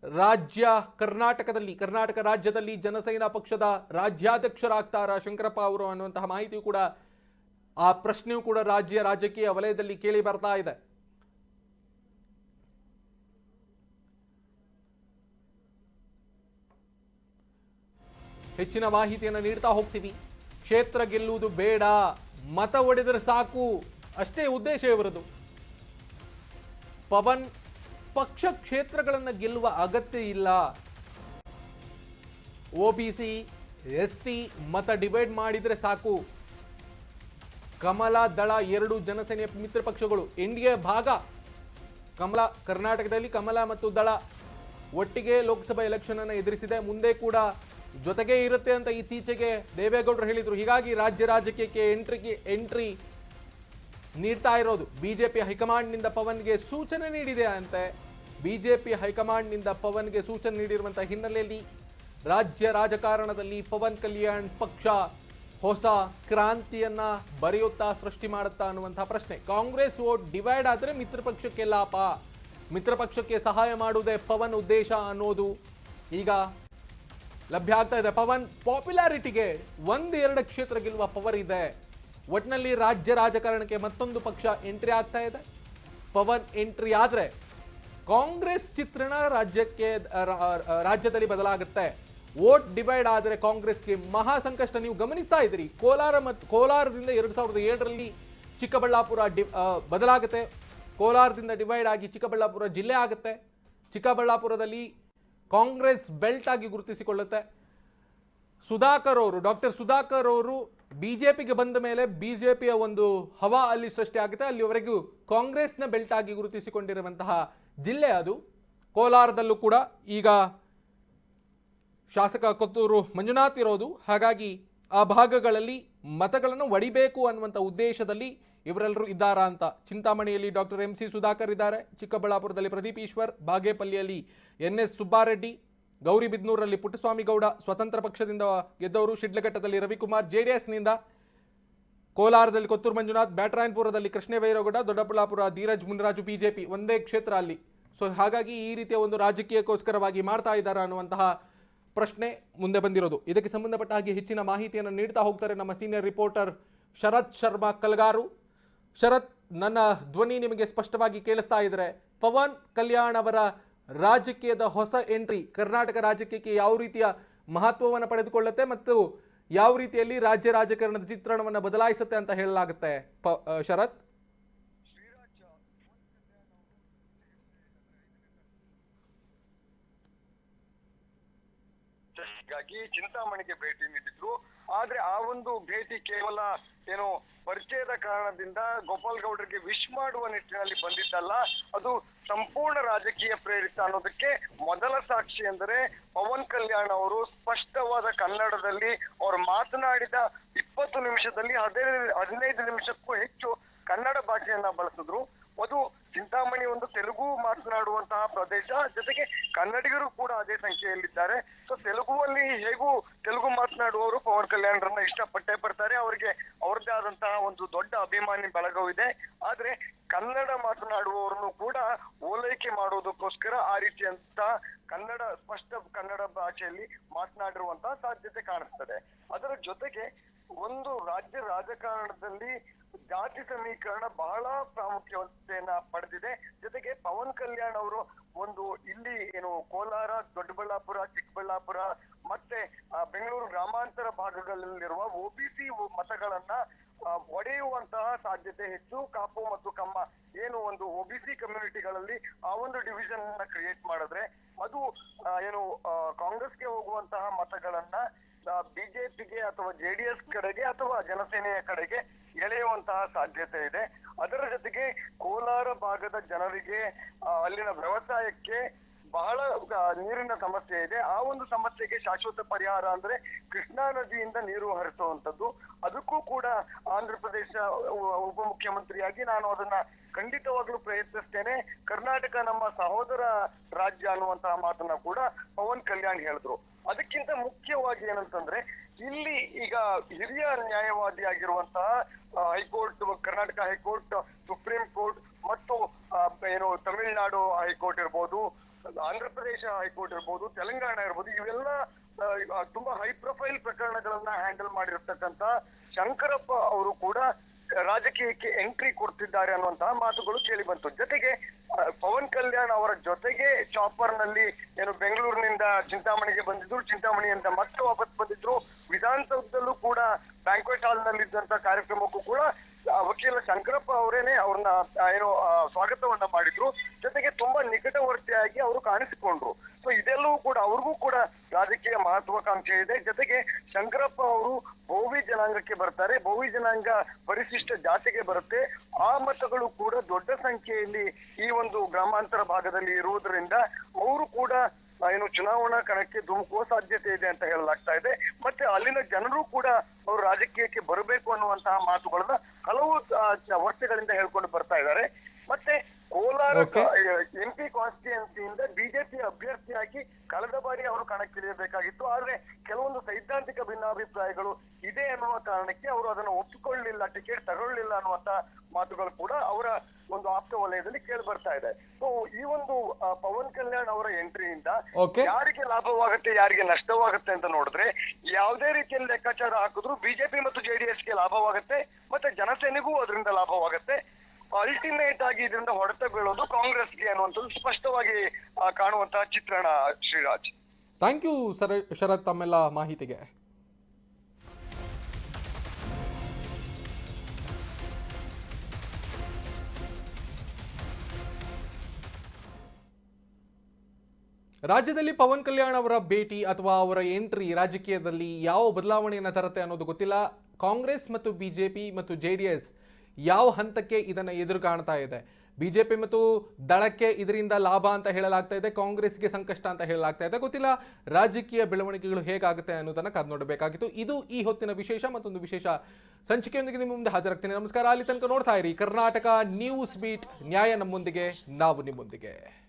ರಾಜ್ಯ ಕರ್ನಾಟಕದಲ್ಲಿ, ಕರ್ನಾಟಕ ರಾಜ್ಯದಲ್ಲಿ ಜನಸೇನಾ ಪಕ್ಷದ ರಾಜ್ಯಾಧ್ಯಕ್ಷರಾಗ್ತಾರ ಶಂಕರಪ್ಪ ಅವರು ಅನ್ನುವಂತಹ ಮಾಹಿತಿಯು ಕೂಡ ಆ ಪ್ರಶ್ನೆಯೂ ಕೂಡ ರಾಜ್ಯ ರಾಜಕೀಯ ವಲಯದಲ್ಲಿ ಕೇಳಿ ಬರ್ತಾ ಇದೆ. ಹೆಚ್ಚಿನ ಮಾಹಿತಿಯನ್ನು ನೀಡ್ತಾ ಹೋಗ್ತೀವಿ. ಕ್ಷೇತ್ರ ಗೆಲ್ಲುವುದು ಬೇಡ, ಮತ ಒಡೆದರೆ ಸಾಕು, ಅಷ್ಟೇ ಉದ್ದೇಶ ಇವರದು ಪವನ್ ಪಕ್ಷ ಕ್ಷೇತ್ರಗಳನ್ನು ಗೆಲ್ಲುವ ಅಗತ್ಯ ಇಲ್ಲ. O B C, S T ಮತ ಡಿವೈಡ್ ಮಾಡಿದರೆ ಸಾಕು. ಕಮಲ ದಳ ಎರಡು ಜನಸೇನೆಯ ಮಿತ್ರ ಪಕ್ಷಗಳು. ಎನ್ ಡಿ ಎ ಭಾಗ. ಕಮಲ ಕರ್ನಾಟಕದಲ್ಲಿ ಕಮಲ ಮತ್ತು ದಳ ಒಟ್ಟಿಗೆ ಲೋಕಸಭಾ ಎಲೆಕ್ಷನ್ ಅನ್ನು ಎದುರಿಸಿದೆ. ಮುಂದೆ ಕೂಡ ಜೊತೆಗೆ ಇರುತ್ತೆ ಅಂತ ಇತ್ತೀಚೆಗೆ ದೇವೇಗೌಡರು ಹೇಳಿದರು. ಹೀಗಾಗಿ ರಾಜ್ಯ ರಾಜಕೀಯಕ್ಕೆ ಎಂಟ್ರಿಗೆ ಎಂಟ್ರಿ ನೀಡ್ತಾ ಇರೋದು. ಬಿಜೆಪಿ ಹೈಕಮಾಂಡ್ನಿಂದ ಪವನ್ಗೆ ಸೂಚನೆ ನೀಡಿದೆ ಅಂತೆ. ಬಿಜೆಪಿ ಹೈಕಮಾಂಡ್ನಿಂದ ಪವನ್ಗೆ ಸೂಚನೆ ನೀಡಿರುವಂಥ ಹಿನ್ನೆಲೆಯಲ್ಲಿ ರಾಜ್ಯ ರಾಜಕಾರಣದಲ್ಲಿ ಪವನ್ ಕಲ್ಯಾಣ್ ಪಕ್ಷ ಹೊಸ ಕ್ರಾಂತಿಯನ್ನ ಬರೆಯುತ್ತಾ ಸೃಷ್ಟಿ ಮಾಡುತ್ತಾ ಅನ್ನುವಂಥ ಪ್ರಶ್ನೆ. ಕಾಂಗ್ರೆಸ್ ಓಟ್ ಡಿವೈಡ್ ಆದರೆ ಮಿತ್ರ ಪಕ್ಷಕ್ಕೆ ಲಾಭ ಮಿತ್ರ ಪಕ್ಷಕ್ಕೆ ಸಹಾಯ ಮಾಡುವುದೇ ಪವನ್ ಉದ್ದೇಶ ಅನ್ನೋದು ಈಗ ಲಭ್ಯ ಆಗ್ತಾ ಇದೆ. ಪವನ್ ಪಾಪ್ಯುಲಾರಿಟಿಗೆ ಒಂದೆರಡು ಕ್ಷೇತ್ರ ಗೆಲ್ಲುವ ಪವರ್ ಇದೆ. ಒಟ್ಟಿನಲ್ಲಿ ರಾಜ್ಯ ರಾಜಕಾರಣಕ್ಕೆ ಮತ್ತೊಂದು ಪಕ್ಷ ಎಂಟ್ರಿ ಆಗ್ತಾ ಇದೆ. ಪವನ್ ಎಂಟ್ರಿ ಆದ್ರೆ ಕಾಂಗ್ರೆಸ್ ಚಿತ್ರಣ ರಾಜ್ಯಕ್ಕೆ ರಾಜ್ಯದಲ್ಲಿ ಬದಲಾಗುತ್ತೆ. ವೋಟ್ ಡಿವೈಡ್ ಆದರೆ ಕಾಂಗ್ರೆಸ್ಗೆ ಮಹಾ ಸಂಕಷ್ಟ. ನೀವು ಗಮನಿಸ್ತಾ ಇದ್ದೀರಿ, ಕೋಲಾರ ಮತ್ತು ಕೋಲಾರದಿಂದ ಎರಡು ಸಾವಿರದ ಏಳರಲ್ಲಿ ಚಿಕ್ಕಬಳ್ಳಾಪುರ ಡಿ ಬದಲಾಗುತ್ತೆ. ಕೋಲಾರದಿಂದ ಡಿವೈಡ್ ಆಗಿ ಚಿಕ್ಕಬಳ್ಳಾಪುರ ಜಿಲ್ಲೆ ಆಗುತ್ತೆ. ಚಿಕ್ಕಬಳ್ಳಾಪುರದಲ್ಲಿ ಕಾಂಗ್ರೆಸ್ ಬೆಲ್ಟ್ ಆಗಿ ಗುರುತಿಸಿಕೊಳ್ಳುತ್ತೆ. ಸುಧಾಕರ್ ಅವರು, ಡಾಕ್ಟರ್ ಸುಧಾಕರ್ ಅವರು ಬಿಜೆಪಿಗೆ ಬಂದ ಮೇಲೆ ಬಿಜೆಪಿಯ ಒಂದು ಹವಾ ಅಲ್ಲಿ ಸೃಷ್ಟಿ ಆಗುತ್ತೆ. ಅಲ್ಲಿವರೆಗೂ ಕಾಂಗ್ರೆಸ್ನ ಬೆಲ್ಟ್ ಆಗಿ ಗುರುತಿಸಿಕೊಂಡಿರುವಂತಹ ಜಿಲ್ಲೆ ಅದು. ಕೋಲಾರದಲ್ಲೂ ಕೂಡ ಈಗ ಶಾಸಕ ಕೊತ್ತೂರು ಮಂಜುನಾಥ್ ಇರೋದು. ಹಾಗಾಗಿ ಆ ಭಾಗಗಳಲ್ಲಿ ಮತಗಳನ್ನು ಒಡಿಬೇಕು ಅನ್ನುವಂಥ ಉದ್ದೇಶದಲ್ಲಿ ಇವರೆಲ್ಲರೂ ಇದ್ದಾರಾ ಅಂತ. ಚಿಂತಾಮಣಿಯಲ್ಲಿ ಡಾಕ್ಟರ್ ಎಂ ಸಿ ಸುಧಾಕರ್ ಇದ್ದಾರೆ. ಚಿಕ್ಕಬಳ್ಳಾಪುರದಲ್ಲಿ ಪ್ರದೀಪ್ ಈಶ್ವರ್, ಬಾಗೇಪಲ್ಲಿಯಲ್ಲಿ ಎನ್ ಎಸ್ ಸುಬ್ಬಾರೆಡ್ಡಿ ಗೌರಿಬಿದ್ನೂರಲ್ಲಿ ಪುಟ್ಟಸ್ವಾಮಿ ಗೌಡ ಸ್ವತಂತ್ರ ಪಕ್ಷದಿಂದ ಗೆದ್ದವರು ಶಿಡ್ಲಘಟ್ಟದಲ್ಲಿ ರವಿಕುಮಾರ್ ಜೆ ಡಿ ಎಸ್ನಿಂದ ಕೋಲಾರದಲ್ಲಿ ಕೊತ್ತೂರು ಮಂಜುನಾಥ್, ಬ್ಯಾಟರಾಯನ್ಪುರದಲ್ಲಿ ಕೃಷ್ಣ ಬೈರೇಗೌಡ ದೊಡ್ಡಬಳ್ಳಾಪುರ ಧೀರಜ್ ಮುನಿರಾಜು ಬಿಜೆಪಿ ಒಂದೇ ಕ್ಷೇತ್ರ ಅಲ್ಲಿ. ಸೊ ಹಾಗಾಗಿ ಈ ರೀತಿಯ ಒಂದು ರಾಜಕೀಯಕ್ಕೋಸ್ಕರವಾಗಿ ಮಾಡ್ತಾ ಇದ್ದಾರೆ ಅನ್ನುವಂತಹ ಪ್ರಶ್ನೆ ಮುಂದೆ ಬಂದಿರೋದು. ಇದಕ್ಕೆ ಸಂಬಂಧಪಟ್ಟ ಹಾಗೆ ಹೆಚ್ಚಿನ ಮಾಹಿತಿಯನ್ನು ನೀಡ್ತಾ ಹೋಗ್ತಾರೆ ನಮ್ಮ ಸೀನಿಯರ್ ರಿಪೋರ್ಟರ್ ಶರತ್ ಶರ್ಮಾ ಕಲ್ಗಾರು. ಶರತ್, ನನ್ನ ಧ್ವನಿ ನಿಮಗೆ ಸ್ಪಷ್ಟವಾಗಿ ಕೇಳಿಸ್ತಾ ಇದ್ದರೆ ಪವನ್ ಕಲ್ಯಾಣ್ ಅವರ ರಾಜಕೀಯದ ಹೊಸ ಎಂಟ್ರಿ ಕರ್ನಾಟಕ ರಾಜಕೀಯಕ್ಕೆ ಯಾವ ರೀತಿಯ ಮಹತ್ವವನ್ನು ಪಡೆದುಕೊಳ್ಳುತ್ತೆ ಮತ್ತು ಯಾವ ರೀತಿಯಲ್ಲಿ ರಾಜ್ಯ ರಾಜಕಾರಣದ ಚಿತ್ರಣವನ್ನು ಬದಲಾಯಿಸುತ್ತೆ ಅಂತ ಹೇಳಲಾಗುತ್ತೆ ಶರತ್? ಚಿಂತಾಮಣಿಗೆ ಭೇಟಿ ನೀಡಿದ್ರು. ಆದ್ರೆ ಆ ಒಂದು ಭೇಟಿ ಕೇವಲ ಏನು ಪರಿಚಯದ ಕಾರಣದಿಂದ ಗೋಪಾಲ್ ಗೌಡರಿಗೆ ವಿಶ್ ಮಾಡುವ ನಿಟ್ಟಿನಲ್ಲಿ ಬಂದಿದ್ದಲ್ಲ, ಅದು ಸಂಪೂರ್ಣ ರಾಜಕೀಯ ಪ್ರೇರಿತ ಅನ್ನೋದಕ್ಕೆ ಮೊದಲ ಸಾಕ್ಷಿ ಎಂದರೆ ಪವನ್ ಕಲ್ಯಾಣ್ ಅವರು ಸ್ಪಷ್ಟವಾದ ಕನ್ನಡದಲ್ಲಿ ಅವರು ಮಾತನಾಡಿದ ಇಪ್ಪತ್ತು ನಿಮಿಷದಲ್ಲಿ ಹದಿನೈದು ಹದಿನೈದು ನಿಮಿಷಕ್ಕೂ ಹೆಚ್ಚು ಕನ್ನಡ ಭಾಷೆಯನ್ನ ಬಳಸಿದ್ರು. ಅದು ಚಿಂತಾಮಣಿ ಒಂದು ತೆಲುಗು ಮಾತನಾಡುವಂತಹ ಪ್ರದೇಶ. ಜೊತೆಗೆ ಕನ್ನಡಿಗರು ಕೂಡ ಅದೇ ಸಂಖ್ಯೆಯಲ್ಲಿದ್ದಾರೆ. ಸೊ ತೆಲುಗುವಲ್ಲಿ ಹೇಗೂ ತೆಲುಗು ಮಾತನಾಡುವವರು ಪವನ್ ಕಲ್ಯಾಣ್ರನ್ನ ಇಷ್ಟಪಟ್ಟೇ ಪಡ್ತಾರೆ ಅವರಿಗೆ ಅವ್ರದ್ದೇ ಆದಂತಹ ಒಂದು ದೊಡ್ಡ ಅಭಿಮಾನಿ ಬಳಗವಿದೆ. ಆದ್ರೆ ಕನ್ನಡ ಮಾತನಾಡುವವರನ್ನು ಕೂಡ ಓಲೈಕೆ ಮಾಡೋದಕ್ಕೋಸ್ಕರ ಆ ರೀತಿಯಂತ ಕನ್ನಡ, ಸ್ಪಷ್ಟ ಕನ್ನಡ ಭಾಷೆಯಲ್ಲಿ ಮಾತನಾಡಿರುವಂತಹ ಸಾಧ್ಯತೆ ಕಾಣಿಸ್ತದೆ. ಅದರ ಜೊತೆಗೆ ಒಂದು ರಾಜ್ಯ ರಾಜಕಾರಣದಲ್ಲಿ ಜಾತಿ ಸಮೀಕರಣ ಬಹಳ ಪ್ರಾಮುಖ್ಯತೆಯನ್ನ ಪಡೆದಿದೆ. ಜೊತೆಗೆ ಪವನ್ ಕಲ್ಯಾಣ್ ಅವರು ಒಂದು ಇಲ್ಲಿ ಏನು ಕೋಲಾರ ದೊಡ್ಡಬಳ್ಳಾಪುರ ಚಿಕ್ಕಬಳ್ಳಾಪುರ ಮತ್ತೆ ಬೆಂಗಳೂರು ಗ್ರಾಮಾಂತರ ಭಾಗಗಳಲ್ಲಿರುವ ಒಬಿಸಿ ಮತಗಳನ್ನ ಆ, ಒಡೆಯುವಂತಹ ಸಾಧ್ಯತೆ ಹೆಚ್ಚು. ಕಾಪು ಮತ್ತು ಕಮ್ಮ ಏನು ಒಂದು ಒಬಿಸಿ ಕಮ್ಯುನಿಟಿಗಳಲ್ಲಿ ಆ ಒಂದು ಡಿವಿಷನ್ ಅನ್ನ ಕ್ರಿಯೇಟ್ ಮಾಡಿದ್ರೆ ಅದು ಏನು ಕಾಂಗ್ರೆಸ್ಗೆ ಹೋಗುವಂತಹ ಮತಗಳನ್ನ ಬಿಜೆಪಿಗೆ ಅಥವಾ ಜೆಡಿಎಸ್ ಕಡೆಗೆ ಅಥವಾ ಜನಸೇನೆಯ ಕಡೆಗೆ ಎಳೆಯುವಂತಹ ಸಾಧ್ಯತೆ ಇದೆ. ಅದರ ಜೊತೆಗೆ ಕೋಲಾರ ಭಾಗದ ಜನರಿಗೆ ಅಲ್ಲಿನ ವ್ಯವಸಾಯಕ್ಕೆ ಬಹಳ ನೀರಿನ ಸಮಸ್ಯೆ ಇದೆ. ಆ ಒಂದು ಸಮಸ್ಯೆಗೆ ಶಾಶ್ವತ ಪರಿಹಾರ ಅಂದ್ರೆ ಕೃಷ್ಣಾ ನದಿಯಿಂದ ನೀರು ಹರಿಸುವಂತದ್ದು ಅದಕ್ಕೂ ಕೂಡ ಆಂಧ್ರ ಪ್ರದೇಶ ಉಪಮುಖ್ಯಮಂತ್ರಿಯಾಗಿ ನಾನು ಅದನ್ನ ಖಂಡಿತವಾಗ್ಲೂ ಪ್ರಯತ್ನಿಸ್ತೇನೆ. ಕರ್ನಾಟಕ ನಮ್ಮ ಸಹೋದರ ರಾಜ್ಯ ಅನ್ನುವಂತಹ ಮಾತನ್ನ ಕೂಡ ಪವನ್ ಕಲ್ಯಾಣ್ ಹೇಳಿದ್ರು. ಅದಕ್ಕಿಂತ ಮುಖ್ಯವಾಗಿ ಏನಂತಂದ್ರೆ ಇಲ್ಲಿ ಈಗ ಹಿರಿಯ ನ್ಯಾಯವಾದಿ ಆಗಿರುವಂತಹ high court, Karnataka high court, supreme court ಮತ್ತು ಏನು ತಮಿಳುನಾಡು ಹೈಕೋರ್ಟ್ ಇರ್ಬೋದು, ಆಂಧ್ರ ಪ್ರದೇಶ ಹೈಕೋರ್ಟ್ ಇರ್ಬೋದು, ತೆಲಂಗಾಣ ಇರ್ಬೋದು, ಇವೆಲ್ಲ ತುಂಬಾ ಹೈ ಪ್ರೊಫೈಲ್ ಪ್ರಕರಣಗಳನ್ನ ಹ್ಯಾಂಡಲ್ ಮಾಡಿರ್ತಕ್ಕಂತ ಶಂಕರಪ್ಪ ಅವರು ಕೂಡ ರಾಜಕೀಯಕ್ಕೆ ಎಂಟ್ರಿ ಕೊಡ್ತಿದ್ದಾರೆ ಅನ್ನುವಂತಹ ಮಾತುಗಳು ಕೇಳಿ ಬಂತು. ಜೊತೆಗೆ ಪವನ್ ಕಲ್ಯಾಣ್ ಅವರ ಜೊತೆಗೆ ಚಾಪರ್ನಲ್ಲಿ ಏನು ಬೆಂಗಳೂರಿನಿಂದ ಚಿಂತಾಮಣಿಗೆ ಬಂದಿದ್ರು ಚಿಂತಾಮಣಿಯಿಂದ ಮತ್ತೆ ವಾಪಸ್ ಬಂದಿದ್ರು. ವಿಧಾನಸೌಧದಲ್ಲೂ ಕೂಡ ಬ್ಯಾಂಕ್ವೆಟ್ ಹಾಲ್ನಲ್ಲಿ ಇದ್ದಂತ ಕಾರ್ಯಕ್ರಮಕ್ಕೂ ಕೂಡ ವಕೀಲ ಶಂಕರಪ್ಪ ಅವರೇನೆ ಅವ್ರನ್ನ ಏನು ಸ್ವಾಗತವನ್ನ ಮಾಡಿದ್ರು. ಜೊತೆಗೆ ತುಂಬಾ ನಿಕಟವರ್ತಿಯಾಗಿ ಅವರು ಕಾಣಿಸಿಕೊಂಡ್ರು. ಸೊ ಇದೆಲ್ಲವೂ ಕೂಡ ಅವ್ರಿಗೂ ಕೂಡ ರಾಜಕೀಯ ಮಹತ್ವಾಕಾಂಕ್ಷೆ ಇದೆ. ಜೊತೆಗೆ ಶಂಕರಪ್ಪ ಅವರು ಭೋವಿ ಜನಾಂಗಕ್ಕೆ ಬರ್ತಾರೆ. ಭೋವಿ ಜನಾಂಗ ಪರಿಶಿಷ್ಟ ಜಾತಿಗೆ ಬರುತ್ತೆ. ಆ ಮತಗಳು ಕೂಡ ದೊಡ್ಡ ಸಂಖ್ಯೆಯಲ್ಲಿ ಈ ಒಂದು ಗ್ರಾಮಾಂತರ ಭಾಗದಲ್ಲಿ ಇರುವುದರಿಂದ ಅವರು ಕೂಡ ಏನು ಚುನಾವಣಾ ಕಣಕ್ಕೆ ಧುಮುಕುವ ಸಾಧ್ಯತೆ ಇದೆ ಅಂತ ಹೇಳಲಾಗ್ತಾ ಇದೆ. ಮತ್ತೆ ಅಲ್ಲಿನ ಜನರು ಕೂಡ ಅವರು ರಾಜಕೀಯಕ್ಕೆ ಬರಬೇಕು ಅನ್ನುವಂತಹ ಮಾತುಗಳನ್ನ ಹಲವು ವರ್ಷಗಳಿಂದ ಹೇಳ್ಕೊಂಡು ಬರ್ತಾ ಇದ್ದಾರೆ. ಮತ್ತೆ ಕೋಲಾರ ಎಂ ಎಂಪಿ ಕಾನ್ಸ್ಟಿಟ್ಯೂನ್ಸಿಯಿಂದ ಬಿಜೆಪಿ ಅಭ್ಯರ್ಥಿಯಾಗಿ ಕಳೆದ ಬಾರಿ ಅವರು ಕಣಕ್ಕಿಳಿಯಬೇಕಾಗಿತ್ತು. ಆದ್ರೆ ಕೆಲವೊಂದು ಸೈದ್ಧಾಂತಿಕ ಭಿನ್ನಾಭಿಪ್ರಾಯಗಳು ಇದೆ ಅನ್ನುವ ಕಾರಣಕ್ಕೆ ಅವರು ಅದನ್ನು ಒಪ್ಪಿಕೊಳ್ಳಲಿಲ್ಲ ಟಿಕೆಟ್ ತಗೊಳ್ಳಿಲ್ಲ ಅನ್ನುವಂತ ಮಾತುಗಳು ಕೂಡ ಅವರ ಒಂದು ಆಪ್ತ ವಲಯದಲ್ಲಿ ಕೇಳಿ ಬರ್ತಾ ಇದೆ. ಸೊ ಈ ಒಂದು ಪವನ್ ಕಲ್ಯಾಣ್ ಅವರ ಎಂಟ್ರಿಯಿಂದ. ಯಾರಿಗೆ ಲಾಭವಾಗುತ್ತೆ ಯಾರಿಗೆ ನಷ್ಟವಾಗುತ್ತೆ ಅಂತ ನೋಡಿದ್ರೆ ಯಾವುದೇ ರೀತಿಯಲ್ಲಿ ಲೆಕ್ಕಾಚಾರ ಹಾಕಿದ್ರು ಬಿಜೆಪಿ ಮತ್ತು ಜೆಡಿಎಸ್ಗೆ ಲಾಭವಾಗುತ್ತೆ ಮತ್ತೆ ಜನಸೇನೆಗೂ ಅದರಿಂದ ಲಾಭವಾಗುತ್ತೆ. ಅಲ್ಟಿಮೇಟ್ ಆಗಿ ಇದರಿಂದ ಹೊಡೆತ ಬೀಳೋದು ಕಾಂಗ್ರೆಸ್ಗೆ ಅನ್ನುವಂಥದ್ದು ಸ್ಪಷ್ಟವಾಗಿ ಕಾಣುವಂತಹ ಚಿತ್ರಣ Shriraj. Thank you sir Sharath ತಮ್ಮೆಲ್ಲ ಮಾಹಿತಿಗೆ. ರಾಜ್ಯದಲ್ಲಿ ಪವನ್ ಕಲ್ಯಾಣ್ ಅವರ ಭೇಟಿ ಅಥವಾ ಅವರ ಎಂಟ್ರಿ ರಾಜಕೀಯದಲ್ಲಿ ಯಾವ ಬದಲಾವಣೆಯನ್ನು ತರುತ್ತೆ ಅನ್ನೋದು ಗೊತ್ತಿಲ್ಲ. ಕಾಂಗ್ರೆಸ್ ಮತ್ತು ಬಿಜೆಪಿ ಮತ್ತು ಜೆ ಡಿ ಎಸ್ ಯಾವ ಹಂತಕ್ಕೆ ಇದನ್ನು ಎದುರು ಕಾಣ್ತಾ ಇದೆ? ಬಿಜೆಪಿ ಮತ್ತು ದಳಕ್ಕೆ ಇದರಿಂದ ಲಾಭ ಅಂತ ಹೇಳಲಾಗ್ತಾ ಇದೆ, ಕಾಂಗ್ರೆಸ್ಗೆ ಸಂಕಷ್ಟ ಅಂತ ಹೇಳಲಾಗ್ತಾ ಇದೆ. ಗೊತ್ತಿಲ್ಲ ರಾಜಕೀಯ ಬೆಳವಣಿಗೆಗಳು ಹೇಗಾಗುತ್ತೆ ಅನ್ನೋದನ್ನ ಕಾದು ನೋಡಬೇಕಾಗಿತ್ತು. ಇದು ಈ ಹೊತ್ತಿನ ವಿಶೇಷ, ಮತ್ತೊಂದು ವಿಶೇಷ ಸಂಚಿಕೆಯೊಂದಿಗೆ ನಿಮ್ಮ ಮುಂದೆ ಹಾಜರಾಗ್ತೀನಿ. ನಮಸ್ಕಾರ. ಅಲ್ಲಿ ತನಕ ನೋಡ್ತಾ ಇರಿ ಕರ್ನಾಟಕ ನ್ಯೂಸ್ ಬೀಟ್. ನ್ಯಾಯ ನಮ್ಮೊಂದಿಗೆ, ನಾವು ನಿಮ್ಮೊಂದಿಗೆ.